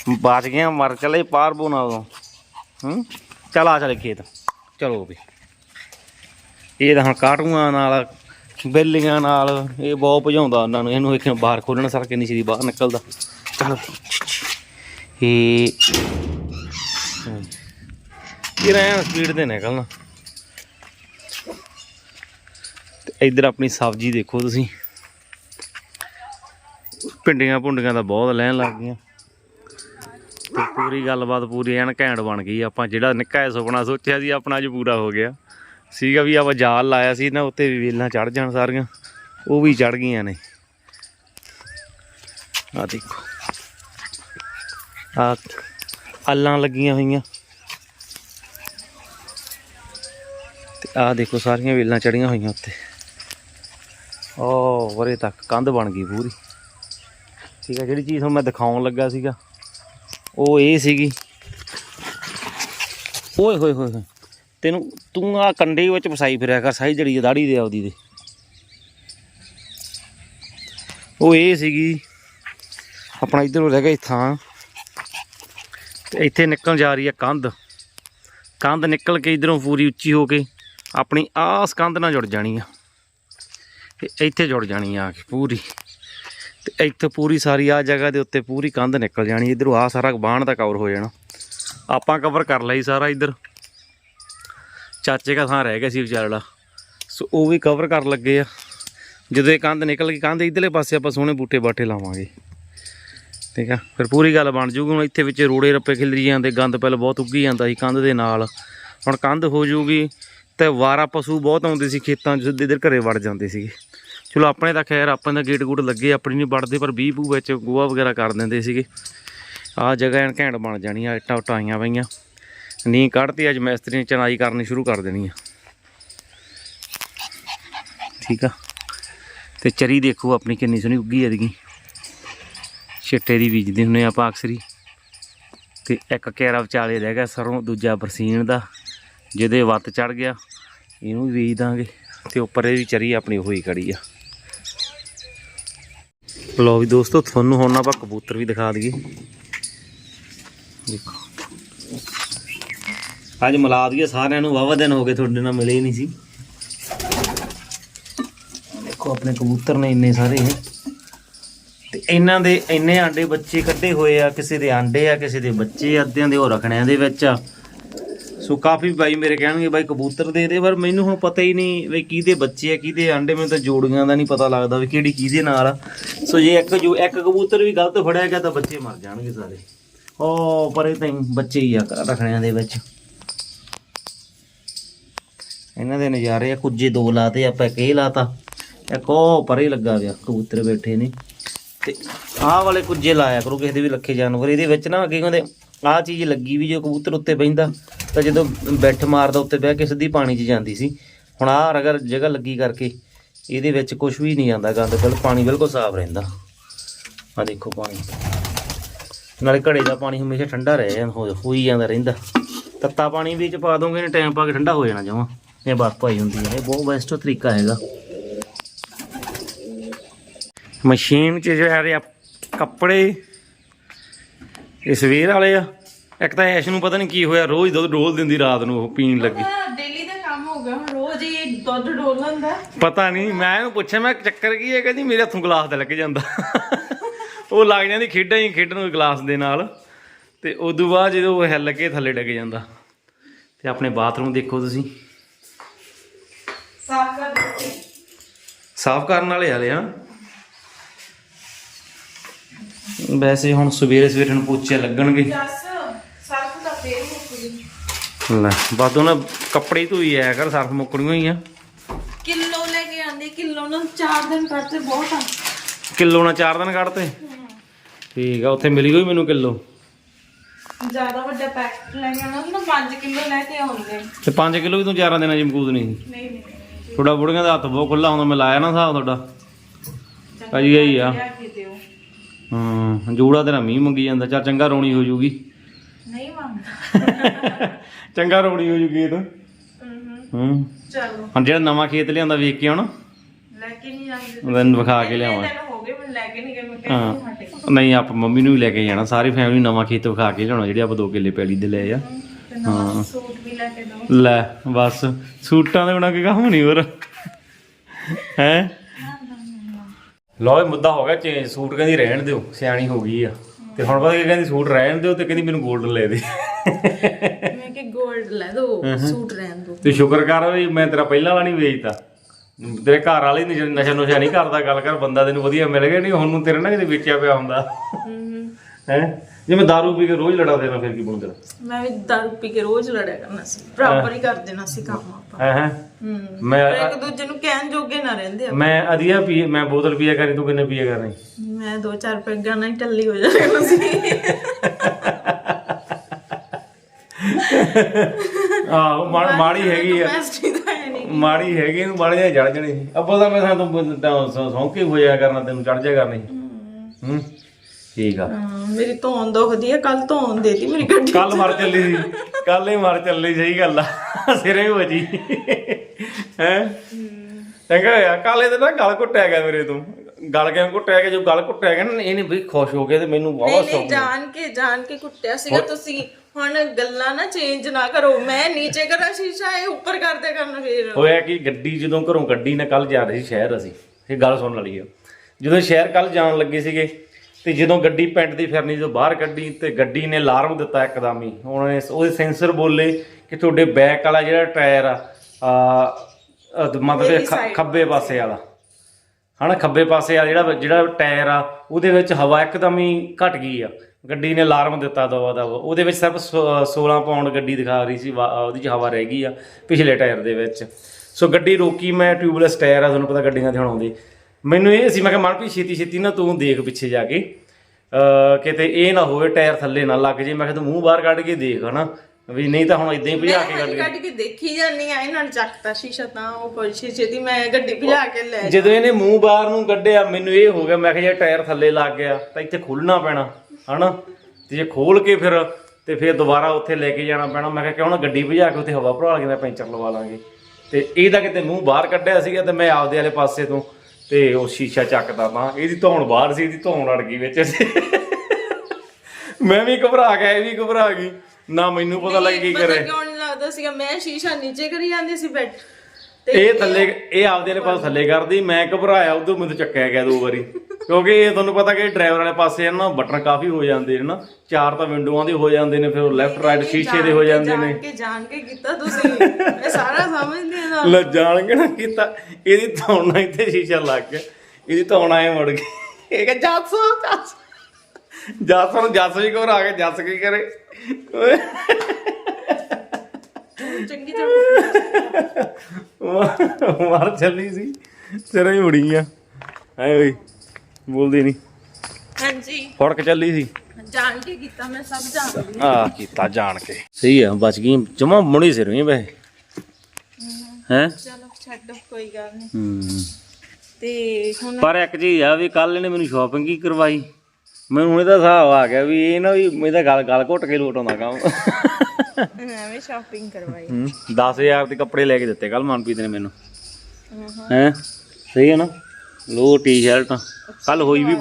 ਬਚ ਗਿਆ ਮਰ ਚਲੇ, ਪਾਰ ਬੋਨਾ ਉਦੋਂ ਹੂੰ? ਚੱਲ ਆ ਚੱਲੇ ਖੇਤ। ਚਲੋ ਵੀ। ਇਹ ਤਾਂ ਹੁਣ ਕਾਟੂਆਂ ਨਾਲ, ਬੇਲੀਆਂ ਨਾਲ, ਇਹ ਬਹੁਤ ਭਜਾਉਂਦਾ ਉਹਨਾਂ ਨੂੰ। ਇਹਨੂੰ ਇੱਕ ਬਾਹਰ ਖੋਲਣ ਸਰ ਕਿੰਨੀ ਛੇਤੀ ਬਾਹਰ ਨਿਕਲਦਾ। ਚੱਲ। ਇਹ ਇਹ ਰਹਿਣ ਸਪੀਡ ਤੇ ਨਿਕਲਣਾ। ਤੇ ਇੱਧਰ ਆਪਣੀ ਸਬਜ਼ੀ ਦੇਖੋ ਤੁਸੀਂ। ਭਿੰਡੀਆਂ ਭੁੰਡੀਆਂ ਤਾਂ ਬਹੁਤ ਲੈਣ ਲੱਗ ਗਈਆਂ। ਤੇ ਪੂਰੀ ਗੱਲਬਾਤ ਪੂਰੀ ਐਨ ਘੈਂਟ ਬਣ ਗਈ। ਆਪਾਂ ਜਿਹੜਾ ਨਿੱਕਾ ਜਿਹਾ ਸੁਪਨਾ ਸੋਚਿਆ ਸੀ, ਆਪਣਾ ਅੱਜ ਪੂਰਾ ਹੋ ਗਿਆ। ਸੀਗਾ ਵੀ ਆਪਾਂ ਜਾਲ ਲਾਇਆ ਸੀ ਨਾ, ਉੱਤੇ ਵੀ ਵੇਲਾਂ ਚੜ ਜਾਣ ਸਾਰੀਆਂ। ਉਹ ਵੀ ਚੜ ਗਈਆਂ ਨੇ। ਆ ਦੇਖੋ। ਆ ਅੱਲਾਂ ਲੱਗੀਆਂ ਹੋਈਆਂ। ਤੇ ਆ ਦੇਖੋ, ਸਾਰੀਆਂ ਵੇਲਾਂ ਚੜੀਆਂ ਹੋਈਆਂ ਉੱਤੇ। ਓ ਵਰੇ ਤੱਕ ਕੰਧ ਬਣ ਗਈ ਪੂਰੀ। ਠੀਕ ਹੈ ਜਿਹੜੀ ਚੀਜ਼ ਤੁਹਾਨੂੰ ਮੈਂ ਦਿਖਾਉਣ ਲੱਗਾ ਸੀਗਾ ਉਹ ਇਹ ਸੀਗੀ। ਓਏ ਹੋਏ ਹੋਏ ਹੋਏ। ਤੈਨੂੰ, ਤੂੰ ਆ ਕੰਡੇ ਵਿੱਚ ਫਸਾਈ ਫਿਰਿਆ ਕਰ ਸਾਈ ਜੜੀ ਦਾੜੀ ਦੇ ਆਪਦੀ ਦੇ। ਉਹ ਇਹ ਸੀਗੀ। ਆਪਣਾ ਇਧਰੋਂ ਰਹਿ ਗਿਆ ਥਾਂ। ਤੇ ਇੱਥੇ ਨਿਕਲ ਜਾ ਰਹੀ ਹੈ ਕੰਧ। ਕੰਧ ਨਿਕਲ ਕੇ ਇਧਰੋਂ ਪੂਰੀ ਉੱਚੀ ਹੋ ਕੇ ਆਪਣੀ ਆਸ ਕੰਧ ਨਾਲ ਜੁੜ ਜਾਣੀ ਆ। ਤੇ ਇੱਥੇ ਜੁੜ ਜਾਣੀ ਆ ਕੇ ਪੂਰੀ। ਤੇ ਇੱਥੇ ਪੂਰੀ ਸਾਰੀ ਆ ਜਗ੍ਹਾ ਦੇ ਉੱਤੇ ਪੂਰੀ ਕੰਧ ਨਿਕਲ ਜਾਣੀ, ਇਧਰੋਂ ਆ ਸਾਰਾ ਬਾਣ ਦਾ ਕਵਰ ਹੋ ਜਾਣਾ। ਆਪਾਂ ਕਵਰ ਕਰ ਲਈ ਸਾਰਾ ਇਧਰ। ਚਾਚੇ ਦਾ ਥਾਂ ਰਹਿ ਗਿਆ ਸੀ ਵਿਚਾਰੜਾ ਸੋ ਉਹ ਵੀ ਕਵਰ ਕਰ ਲੱਗੇ ਆ। ਜਦੋਂ ਇਹ ਕੰਧ ਨਿਕਲ ਗਈ, ਕੰਧ ਇਧਰਲੇ ਪਾਸੇ ਆਪਾਂ ਸੋਹਣੇ ਬੂਟੇ ਬਾਟੇ ਲਾਵਾਂਗੇ। ਠੀਕ ਆ? ਫਿਰ ਪੂਰੀ ਗੱਲ ਬਣ ਜੂਗੀ। ਹੁਣ ਇੱਥੇ ਵਿੱਚ ਰੋੜੇ ਰੱਪੇ ਖਿਲਰੀ ਜਾਂਦੇ, ਗੰਦ ਪਹਿਲਾਂ ਬਹੁਤ ਉੱਗੀ ਜਾਂਦਾ ਸੀ ਕੰਧ ਦੇ ਨਾਲ। ਹੁਣ ਕੰਧ ਹੋ ਜੂਗੀ ਤੇ ਵਾਰਾ ਪਸ਼ੂ ਬਹੁਤ ਆਉਂਦੇ ਸੀ ਖੇਤਾਂ 'ਚ ਸਿੱਧੇ ਇੱਧਰ ਘਰੇ ਵੜ ਜਾਂਦੇ ਸੀਗੇ। ਚਲੋ ਆਪਣੇ ਤਾਂ ਖੈਰ, ਆਪਾਂ ਦਾ ਗੇਟ ਗੂਟ ਲੱਗੇ, ਆਪਣੀ ਨਹੀਂ ਵੜਦੇ, ਪਰ 20 ਬੂ ਵਿੱਚ ਗੋਹਾ ਵਗੈਰਾ ਕਰ ਦਿੰਦੇ ਸੀਗੇ। ਆਹ ਜਗ੍ਹਾ ਐਨ ਘੈਂਟ ਬਣ ਜਾਣੀ ਆ, ਇੱਟਾਂ ਉਟਾਈਆਂ ਪਈਆਂ। ਨੀ ਕੱਢਤੀ, ਅੱਜ ਮਿਸਤਰੀ ਨੇ ਚਣਾਈ ਕਰਨੀ ਸ਼ੁਰੂ ਕਰ ਦੇਣੀ ਆ। ਠੀਕ ਆ? ਤੇ ਚਰੀ ਦੇਖੋ ਆਪਣੀ ਕਿੰਨੀ ਸੋਹਣੀ ਉੱਗੀ ਐਦਗੀ ਛਿੱਟੇ ਦੀ ਬੀਜਦੇ ਹੁੰਨੇ ਆਪਾਂ ਅਕਸਰੀ ਤੇ ਇੱਕ ਕੇਰਾ ਵਿਚਾਲੇ ਰਹਿ ਗਿਆ ਸਰੋਂ, ਦੂਜਾ ਬਰਸੀਨ ਦਾ, ਜਿਹਦੇ ਵੱਤ ਚੜ ਗਿਆ। ਇਹਨੂੰ ਵੀ ਬੀਜ ਦਾਂਗੇ। ਤੇ ਉੱਪਰ ਇਹ ਵੀ ਚਰੀ ਆਪਣੀ ਹੋਈ ਖੜੀ ਆ। ਲੋ ਵੀ ਦੋਸਤੋ ਤੁਹਾਨੂੰ ਹੁਣ ਆਪਾਂ ਕਬੂਤਰ ਵੀ ਦਿਖਾ ਦਈਏ। ਦੇਖੋ। ਅੱਜ ਮਿਲਾ ਦਈਏ ਸਾਰਿਆਂ ਨੂੰ ਵਾਵਾ ਦਿਨ ਹੋ ਗਏ ਤੁਹਾਡੇ ਨਾਲ ਮਿਲੇ ਹੀ ਨਹੀਂ ਸੀ। ਦੇਖੋ ਆਪਣੇ ਕਬੂਤਰ ਨੇ ਇੰਨੇ ਸਾਰੇ। ਤੇ ਇਹਨਾਂ ਦੇ ਇੰਨੇ ਆਂਡੇ ਬੱਚੇ ਕੱਢੇ ਹੋਏ ਆ ਕਿਸੇ ਦੇ ਆਂਡੇ ਆ ਕਿਸੇ ਦੇ ਬੱਚੇ ਆ, ਅੱਧਿਆਂ ਦੇ ਉਹ ਰੱਖਣਿਆਂ ਦੇ ਵਿੱਚ ਆ। ਸੋ ਕਾਫੀ ਬਾਈ ਮੇਰੇ ਕਹਿਣਗੇ ਬਾਈ ਕਬੂਤਰ ਦੇ ਦੇ, ਪਰ ਮੈਨੂੰ ਹੁਣ ਪਤਾ ਹੀ ਨਹੀਂ ਵੀ ਕਿਹਦੇ ਬੱਚੇ ਆ, ਕਿਹਦੇ ਆਂਡੇ, ਮੈਨੂੰ ਤਾਂ ਜੋੜੀਆਂ ਦਾ ਨਹੀਂ ਪਤਾ ਲੱਗਦਾ ਵੀ ਕਿਹੜੀ ਕਿਹਦੇ ਨਾਲ ਆ। ਸੋ ਜੇ ਇੱਕ ਜੋ ਇੱਕ ਕਬੂਤਰ ਵੀ ਗਲਤ ਫੜਿਆ ਗਿਆ ਤਾਂ ਬੱਚੇ ਮਰ ਜਾਣਗੇ ਸਾਰੇ। ਓ, ਪਰੇ ਤਾਂ ਬੱਚੇ ਹੀ ਆ ਰੱਖਣਿਆਂ ਦੇ ਵਿੱਚ। ਇਹਨਾਂ ਦੇ ਨਜ਼ਾਰੇ ਆ, ਕੁੱਜੇ ਦੋ ਲਾਤੇ, ਆਪਾਂ ਇੱਕ ਇਹ ਲਾਤਾ। ਇੱਕ ਉਹ ਪਰੇ ਲੱਗਾ ਗਿਆ ਕਬੂਤਰ ਬੈਠੇ ਨੇ। ਤੇ ਆਹ ਵਾਲੇ ਕੁੱਜੇ ਲਾਇਆ ਕਰੋ, ਕਿਸੇ ਦੇ ਵੀ ਲੱਖੇ ਜਾਨਵਰ, ਇਹਦੇ ਵਿੱਚ ਨਾ ਅੱਗੇ ਕਹਿੰਦੇ ਆਹ ਚੀਜ਼ ਲੱਗੀ ਵੀ ਜੋ ਕਬੂਤਰ ਉੱਤੇ ਬੈਂਦਾ ਤਾਂ ਜਦੋਂ ਬੈਠ ਮਾਰਦਾ ਉੱਤੇ ਬਹਿ ਕੇ ਸਿੱਧੀ ਪਾਣੀ 'ਚ ਜਾਂਦੀ ਸੀ। ਹੁਣ ਆਹ ਅਗਰ ਜਗ੍ਹਾ ਲੱਗੀ ਕਰਕੇ, ਇਹਦੇ ਵਿੱਚ ਕੁਝ ਵੀ ਨਹੀਂ ਜਾਂਦਾ ਗੰਦ, ਬਿਲ, ਪਾਣੀ ਬਿਲਕੁਲ ਸਾਫ਼ ਰਹਿੰਦਾ। ਆ ਦੇਖੋ ਪਾਣੀ। ਨਾਲੇ ਘੜੇ ਦਾ ਪਾਣੀ ਹਮੇਸ਼ਾ ਠੰਡਾ ਰਹੇ ਹੋ ਹੋ ਜਾਂਦਾ ਰਹਿੰਦਾ। ਤੱਤਾ ਪਾਣੀ ਵਿੱਚ ਪਾ ਦੋਗੇ ਨੇ, ਟਾਈਮ ਪਾ ਕੇ ਠੰਡਾ ਹੋ ਜਾਣਾ ਜਮਾਂ। ਇਹ ਬਰਫ ਪਾਈ ਹੁੰਦੀ ਹੈ, ਇਹ ਬਹੁਤ ਬੈਸਟ ਤਰੀਕਾ ਹੈਗਾ। ਮਸ਼ੀਨ 'ਚ ਜਿਹੜੇ ਆ ਕੱਪੜੇ ਇਹ ਸਵੇਰ ਵਾਲੇ ਆ। ਇੱਕ ਤਾਂ ਐਸ਼ ਨੂੰ ਪਤਾ ਨਹੀਂ ਕੀ ਹੋਇਆ ਰੋਜ਼ ਦੁੱਧ ਡੋਲ ਦਿੰਦੀ ਰਾਤ ਨੂੰ ਉਹ ਪੀਣ ਲੱਗੀ। ਡੇਲੀ ਦਾ ਕੰਮ ਹੋ ਗਿਆ ਹੁਣ ਰੋਜ਼ ਹੀ ਦੁੱਧ ਡੋਲਣ ਦਾ। ਪਤਾ ਨਹੀਂ ਮੈਂ ਇਹਨੂੰ ਪੁੱਛਿਆ ਮੈਂ ਚੱਕਰ ਕੀ ਹੈ? ਕਹਿੰਦੀ ਮੇਰੇ ਹੱਥੋਂ ਗਲਾਸ ਤੇ ਲੱਗ ਜਾਂਦਾ। ਉਹ ਲੱਗ ਜਾਂਦੀ ਖੇਡਾਂ ਹੀ ਖੇਡਣ ਨੂੰ ਗਲਾਸ ਦੇ ਨਾਲ। ਤੇ ਉਦੋਂ ਬਾਅਦ ਜਦੋਂ ਉਹ ਹਿੱਲ ਕੇ ਥੱਲੇ ਡਿੱਗ ਜਾਂਦਾ। ਤੇ ਆਪਣੇ ਬਾਥਰੂਮ ਦੇਖੋ ਤੁਸੀਂ। ਸਾਫ਼ ਕਰ ਦਿੱਤੇ। ਸਾਫ਼ ਕਰਨ ਵਾਲੇ ਹਾਲੇ ਆ। ਵੈਸੇ ਹੁਣ ਸਵੇਰੇ ਸਵੇਰੇ ਨੂੰ ਪੋਚੇ ਲੱਗਣਗੇ। ਜੱਸ ਸਰਫ ਦਾ ਫੇਰ ਮੁੱਕ ਗਈ ਲੈ ਬਾਦੋਂ ਨਾ ਕੱਪੜੇ ਧੋਈ ਆਇਆ ਕਰ ਸਰਫ ਮੁੱਕਣੀਆਂ ਹੀ ਆ। ਕਿਲੋ ਲੈ ਕੇ ਆਂਦੇ ਕਿਲੋ ਨਾਲ 4 ਦਿਨ ਕੱਢਦੇ ਬਹੁਤ ਆ। ਕਿਲੋ ਨਾਲ 4 ਦਿਨ ਕੱਢਤੇ? ਠੀਕ ਆ ਉੱਥੇ ਮਿਲੀ ਹੋਈ ਮੈਨੂੰ ਕਿਲੋ। ਜ਼ਿਆਦਾ ਵੱਡਾ ਪੈਕਟ ਲੈ ਕੇ ਆਉਣਾ ਨਾ 5 ਕਿਲੋ ਲੈ ਕੇ ਆਉਂਦੇ। ਤੇ 5 ਕਿਲੋ ਵੀ ਤੂੰ 4 ਦਿਨਾਂ ਚ ਮਕੂਦ ਨਹੀਂ। ਨਹੀਂ ਨਹੀਂ ਥੋੜਾ ਬੁੜੀਆਂ ਦਾ ਹੱਥ ਬਹੁਤ ਖੁੱਲਾ ਹੁੰਦਾ ਮੈਂ ਲਾਇਆ ਨਾ ਹਿਸਾਬ ਤੁਹਾਡਾ। ਅਜੀ ਹੀ ਆ। ਹਾਂ ਜੂੜਾ ਤੇਰਾ ਮੀਂਹ ਮੰਗੀ ਜਾਂਦਾ ਚੱਲ ਚੰਗਾ ਰੋਣੀ ਹੋ ਜੂਗੀ। ਨਹੀਂ ਮੰਗਦਾ। ਚੰਗਾ ਰੋਣੀ ਹੋ ਜੂਗੀ ਇਹ ਤਾਂ। ਹੂੰ ਹੂੰ। ਚਲੋ। ਹੁਣ ਜਿਹੜਾ ਨਵਾਂ ਖੇਤ ਲਿਆਂਦਾ ਵੇਖ ਕੇ ਆਉਣਾ। ਲੈ ਕੇ ਨਹੀਂ ਜਾਂਦੇ ਉਹਨੂੰ ਵਿਖਾ ਕੇ ਲਿਆਵਾਂ ਹੋ ਕੇ ਨਹੀਂ ਹਾਂ। ਆਪ ਮੰਮੀ ਨੂੰ ਵੀ ਲੈ ਕੇ ਜਾਣਾ ਸਾਰੀ ਫੈਮਿਲੀ ਨਵਾਂ ਖੇਤ ਵਿਖਾ ਕੇ ਲਿਆਉਣਾ ਜਿਹੜੇ ਆਪਾਂ ਦੋ ਕਿੱਲੇ ਪੈਲੀ ਦੇ ਲਏ ਆ। ਵੀ ਲੈ ਕੇ ਦੋ। ਲੈ ਬਸ। ਸੂਟਾਂ ਦੇ ਕੋਈ ਕੰਮ ਨਹੀਂ ਹੋਰ। ਹੈ? ਲੋ ਇਹ ਮੁੱਦਾ ਹੋ ਗਿਆ ਚੇਂਜ ਸੂਟ ਕਹਿੰਦੀ ਰਹਿਣ ਦਿਓ ਸਿਆਣੀ ਹੋ ਗਈ ਆ। ਤੇ ਹੁਣ ਪਤਾ ਕੀ ਕਹਿੰਦੀ ਸੂਟ ਰਹਿਣ ਦਿਓ ਤੇ ਕਹਿੰਦੀ ਮੈਨੂੰ 골ਡ ਲੈ ਦੇ। ਮੈਂ ਕਿ 골ਡ ਲੈ ਦੋ ਸੂਟ ਰਹਿਣ ਦੋ। ਤੇ ਸ਼ੁਕਰ ਕਰ ਵੀ ਮੈਂ ਤੇਰਾ ਪਹਿਲਾਂ ਵਾਲਾ ਨਹੀਂ ਵੇਚਤਾ। ਤੇਰੇ ਘਰ ਵਾਲੇ ਨਹੀਂ ਨਸ਼ਾ ਨੁਸ਼ਾ ਨਹੀਂ ਕਰਦਾ ਗੱਲ ਕਰ ਬੰਦਾ ਤੈਨੂੰ ਵਧੀਆ ਮਿਲ ਗਿਆ ਨਹੀਂ ਹੁਣ ਨੂੰ ਤੇਰੇ ਨਾਲ ਕਿਤੇ ਵੇਚਿਆ ਪਿਆ ਹੁੰਦਾ। ਹੈ ਜੇ ਮੈਂ ਦਾਰੂ ਪੀ ਕੇ ਰੋਜ਼ ਲੜਾ ਦੇਣਾ ਫਿਰ ਕੀ ਬਣੂ ਤੇਰਾ? ਮੈਂ ਵੀ ਦਾਰੂ ਪੀ ਕੇ ਰੋਜ਼ ਲੜਿਆ ਕਰਨਾ ਸੀ। ਬਰਾਬਰ ਹੀ? ਕਰ ਦੇਣਾ ਸੀ ਕੰਮ ਆਪਾਂ। ਹੈ ਹੈ? ਹੂੰ। ਮੈਂ ਇੱਕ ਦੂਜੇ ਨੂੰ ਕਹਿਣ ਜੋਗੇ ਨਾ ਰਹਿੰਦੇ ਆਪਾਂ। ਮੈਂ ਅਧੀਆ ਪੀ ਮੈਂ ਬੋਤਲ ਪੀਆ ਕਰੀ ਤੂੰ ਕਿੰਨੇ ਪੀਆ ਕਰਨੀ? ਮੈਂ ਦੋ ਚਾਰ ਪੈਗਾਂ ਨਾਲ ਹੀ ਟੱਲੀ ਹੋ ਜਾਣਾ ਕਰਨਾ ਸੀ। ਆਹੋ ਮਾੜੀ ਹੈਗੀ ਆ। ਮਾੜੀ ਹੈਗੀ ਇਹਨੂੰ ਮਾੜੀ ਜਿਹਾ ਜੜ ਜਣੀ। ਸੀ ਅੱਬਾ ਤਾਂ ਮੈਂ ਤਾਂ ਤੂੰ ਸੌਂਕੇ ਹੋ ਜਾਇਆ ਕਰਨਾ ਤੈਨੂੰ ਚੜ ਜਾਇਆ ਕਰਨੀ। ਹੂੰ। ਠੀਕ ਆ। ਮੇਰੀ ਧੌਣ ਦੁਖਦੀ ਹੈ ਕੱਲ ਧੌਣ ਦੇਤੀ ਮੇਰੀ ਗੱਡੀ ਕੱਲ ਮਰ ਚੱਲੀ ਸੀ। ਕੱਲ ਹੀ ਮਰ ਚੱਲੀ ਸਹੀ ਗੱਲ ਆ। ਸਿਰੇ ਹੋ ਜੀ। ਹੈ? ਚੰਗਾ ਕਾਲੇ ਤੇ ਨਾ ਗਲ ਘੁੱਟਿਆ ਗਿਆ ਮੇਰੇ ਤੋਂ। ਗਲ ਕਿਉਂ ਘੁੱਟਿਆ ਗਿਆ? ਜੋ ਗਲ ਘੁੱਟਿਆ ਗਿਆ ਨਾ ਇਹਨੇ ਵੀ ਖੁਸ਼ ਹੋ ਕੇ ਤੇ ਮੈਨੂੰ ਨਹੀਂ ਬਹੁਤ ਨਹੀਂ ਸੌਂਕ ਜਾਣ ਕੇ ਜਾਣ ਕੇ ਕੁੱਟਿਆ ਸੀਗਾ। ਤੁਸੀਂ ਹੁਣ ਗੱਲਾਂ ਨਾ ਚੇਂਜ ਨਾ ਕਰੋ। ਮੈਂ ਨੀਚੇ ਕਰਾਂ ਸ਼ੀਸ਼ਾ ਇਹ ਉੱਪਰ ਕਰਦੇ ਕਰਨ ਫੇਰ। ਹੋਇਆ ਕਿ? ਗੱਡੀ ਜਦੋਂ ਘਰੋਂ ਗੱਡੀ ਨੇ ਕੱਲ ਜਾ ਰਹੀ ਸੀ ਸ਼ਹਿਰ ਅਸੀਂ ਇਹ ਗੱਲ ਸੁਣਨ ਵਾਲੀ ਆ ਜਦੋਂ ਸ਼ਹਿਰ ਕੱਲ ਜਾਣ ਲੱਗੇ ਸੀਗੇ ਤੇ ਜਦੋਂ ਗੱਡੀ ਪਿੰਡ ਦੀ ਫਿਰਨੀ ਤੋਂ ਬਾਹਰ ਕੱਢੀ ਤੇ ਗੱਡੀ ਨੇ ਅਲਾਰਮ ਦਿੱਤਾ ਇੱਕਦਮ ਹੀ। ਉਹਨੇ ਉਹਦੇ ਸੈਂਸਰ ਬੋਲੇ ਕਿ ਤੁਹਾਡੇ ਬੈਕ ਵਾਲਾ ਜਿਹੜਾ ਟਾਇਰ ਆ ਆ ਅਹ ਮਤਲਬ ਖ- ਖੱਬੇ ਪਾਸੇ ਵਾਲਾ। ਹਨਾ ਖੱਬੇ ਪਾਸੇ ਆ ਜਿਹੜਾ ਜਿਹੜਾ ਟਾਇਰ ਆ ਉਹਦੇ ਵਿੱਚ ਹਵਾ ਇੱਕਦਮ ਹੀ ਘਟ ਗਈ ਆ। ਗੱਡੀ ਨੇ ਅਲਾਰਮ ਦਿੱਤਾ ਦਵਾ ਦਾ ਉਹਦੇ ਵਿੱਚ ਸਿਰਫ ਸੋ- 16 ਪਾਉਂਡ ਗੱਡੀ ਦਿਖਾ ਰਹੀ ਸੀ ਵਾ- ਉਹਦੀ ਚ ਹਵਾ ਰਹਿ ਗਈ ਆ ਪਿਛਲੇ ਟਾਇਰ ਦੇ ਵਿੱਚ। ਸੋ ਗੱਡੀ ਰੋਕੀ ਮੈਂ ਟਿਊਬਲੈਸ ਟਾਇਰ ਆ ਤੁਹਾਨੂੰ ਪਤਾ ਗੱਡੀਆਂ ਤੇ ਹੁਣ ਆਉਂਦੀ। ਮੈਨੂੰ ਇਹ ਸੀ ਮੈਂ ਕਿਹਾ ਮਨਪ੍ਰੀਤ ਛੇਤੀ ਛੇਤੀ ਨਾ ਤੂੰ ਦੇਖ ਪਿੱਛੇ ਜਾ ਕੇ। ਕਿਤੇ ਇਹ ਨਾ ਹੋਵੇ ਟਾਇਰ ਥੱਲੇ ਨਾ ਲੱਗ ਜੇ। ਮੈਂ ਕਿਹਾ ਤੂੰ ਮੂੰਹ ਬਾਹਰ ਕੱਢ ਕੇ ਦੇਖ ਹਨਾ? ਵੀ ਨਹੀਂ ਤਾਂ ਹੁਣ ਇਦਾਂ ਹੀ ਭਜਾ ਕੇ ਗੱਡੀ ਕੱਢ ਕੇ। ਦੇਖੀ ਜਾਨੀ ਆ ਇਹਨਾਂ ਨੇ ਚੱਕਤਾ ਸ਼ੀਸ਼ਾ ਤਾਂ ਉਹ ਕੋਈ ਸ਼ੀਸ਼ੇ ਦੀ ਮੈਂ ਗੱਡੀ ਭਜਾ ਕੇ ਲੈ ਜਦੋਂ ਇਹਨੇ ਮੂੰਹ ਬਾਹਰ ਨੂੰ ਕੱਢਿਆ ਮੈਨੂੰ ਇਹ ਹੋ ਗਿਆ ਮੈਂ ਕਿਹਾ ਜੇ ਟਾਇਰ ਥੱਲੇ ਲੱਗ ਗਿਆ ਤਾਂ ਇੱਥੇ ਖੋਲਣਾ ਪੈਣਾ ਹਨਾ? ਤੇ ਜੇ ਖੋਲ ਕੇ ਫਿਰ ਤੇ ਫਿਰ ਦੁਬਾਰਾ ਉੱਥੇ ਲੈ ਕੇ ਜਾਣਾ ਪੈਣਾ। ਮੈਂ ਕਿਹਾ ਕਿਉਂ ਨਾ ਗੱਡੀ ਭਜਾ ਕੇ ਉੱਥੇ ਹਵਾ ਭਰਾ ਕੇ ਮੈਂ ਪੈਂਚਰ ਲਵਾ ਲਾਂਗੇ। ਤੇ ਇਹਦਾ ਕਿਤੇ ਮੂੰਹ ਬਾਹਰ ਕੱਢਿਆ ਸੀਗਾ ਤੇ ਮੈਂ ਆਪਦੇ ਵਾਲੇ ਪਾਸੇ ਤੋਂ ਤੇ ਉਹ ਸ਼ੀਸ਼ਾ ਚੱਕਦਾ ਤਾਂ। ਇਹਦੀ ਧੌਣ ਬਾਹਰ ਸੀ ਇਹਦੀ ਧੌਣ ਅੜ ਗਈ ਵਿੱਚ। ਮੈਂ ਵੀ ਘਬਰਾ ਗਿਆ ਇਹ ਵੀ ਘਬਰਾ ਗਈ। ਨਾ ਮੈਨੂੰ ਪਤਾ ਲੱਗ ਕੀ ਪਤਾ ਕਰੇ। ਕਿਉਂ ਨਹੀਂ ਲੱਗਦਾ ਸੀਗਾ? ਮੈਂ ਸ਼ੀਸ਼ਾ ਨੀਚੇ ਕਰੀ ਜਾਂਦੀ ਸੀ ਬੈਠ ਇਹ ਥੱਲੇ ਇਹ ਆਪਦੇ ਵਾਲੇ ਪਾਸੇ ਥੱਲੇ ਕਰਦੀ ਮੈਂ ਘਬਰਾਇਆ ਉਦੋਂ ਮੈਨੂੰ ਚੱਕਿਆ ਗਿਆ ਦੋ ਵਾਰੀ। ਕਿਉਂਕਿ ਇਹ ਤੁਹਾਨੂੰ ਪਤਾ ਕਿ ਡਰਾਈਵਰ ਵਾਲੇ ਪਾਸੇ ਨਾ ਬਟਨ ਕਾਫੀ ਹੋ ਜਾਂਦੇ ਨੇ ਨਾ। ਚਾਰ ਤਾਂ ਵਿੰਡੋਆਂ ਦੇ ਹੋ ਜਾਂਦੇ ਨੇ ਫਿਰ ਲੈਫਟ ਰਾਈਟ ਸ਼ੀਸ਼ੇ ਦੇ ਹੋ ਜਾਂਦੇ ਨੇ। ਜਾਣ ਕੇ ਜਾਣ ਕੇ ਕੀਤਾ ਤੁਸੀਂ। ਮੈਂ ਸਾਰਾ ਸਮਝਦੀ ਹਾਂ ਲੈ ਜਾਣਗੇ ਨਾ ਕੀਤਾ। ਇਹਦੀ ਧੌਣ ਇੱਥੇ ਸ਼ੀਸ਼ਾ ਲੱਗ ਗਿਆ। ਇਹਦੀ ਧੌਣ ਆਏ ਮੁੜ ਗਈ। ਇਹ ਕਿ ਜੱਸ ਜੱਸ। ਜੱਸ ਨੂੰ ਜੱਸ ਵੀ ਘਬਰਾ ਕੇ ਜੱਸ ਕੀ ਕਰੇ? ਚੰਗੀ ਤਰ੍ਹਾਂ। ਮਰ- ਚੱਲੀ ਸੀ ਤੇਰਾ ਹੀ ਉੜੀ ਆ। ਐ ਓਏ ਬੋਲਦੀ ਨਹੀਂ ਹਾਂਜੀ। ਫੜਕ ਚੱਲੀ ਸੀ। ਜਾਣ ਕੇ ਕੀਤਾ ਮੈਂ ਸਭ ਜਾਣਦੀ ਆ ਕੀਤਾ ਜਾਣ ਕੇ। ਸਹੀ ਆ ਬਚ ਗਈ। ਜਮਾ ਮੁੜੀ ਸਿਰ ਵੀ ਬੈ ਹੈ? ਚਲੋ ਛੱਡੋ ਕੋਈ ਗੱਲ ਨਹੀਂ ਹੂੰ ਤੇ ਹੁਣ ਪਰ ਇੱਕ ਚੀਜ਼ ਆ ਵੀ ਕੱਲ ਇਹਨੇ ਮੈਨੂੰ ਸ਼ਾਪਿੰਗ ਹੀ ਕਰਵਾਈ। ਮੈਨੂੰ ਇਹਦਾ ਹਿਸਾਬ ਆ ਗਿਆ ਵੀ ਇਹ ਨਾ ਵੀ ਇਹਦਾ ਗਲ ਗਲ ਘੁੱਟ ਕੇ ਲੋਟ ਆਉਂਦਾ ਕੰਮ। ਐਵੇਂ ਸ਼ਾਪਿੰਗ ਕਰਵਾਈ। ਹੂੰ 10000 ਦੇ ਕੱਪੜੇ ਲੈ ਕੇ ਦਿੱਤੇ ਕੱਲ ਮਨਪ੍ਰੀਤ ਨੇ ਮੈਨੂੰ। ਹੈ ਸਹੀ ਹੈ ਨਾ? ਲੋ ਟੀ-ਸ਼ਰਟ ਕੱਲ ਹੋਈ ਵੀ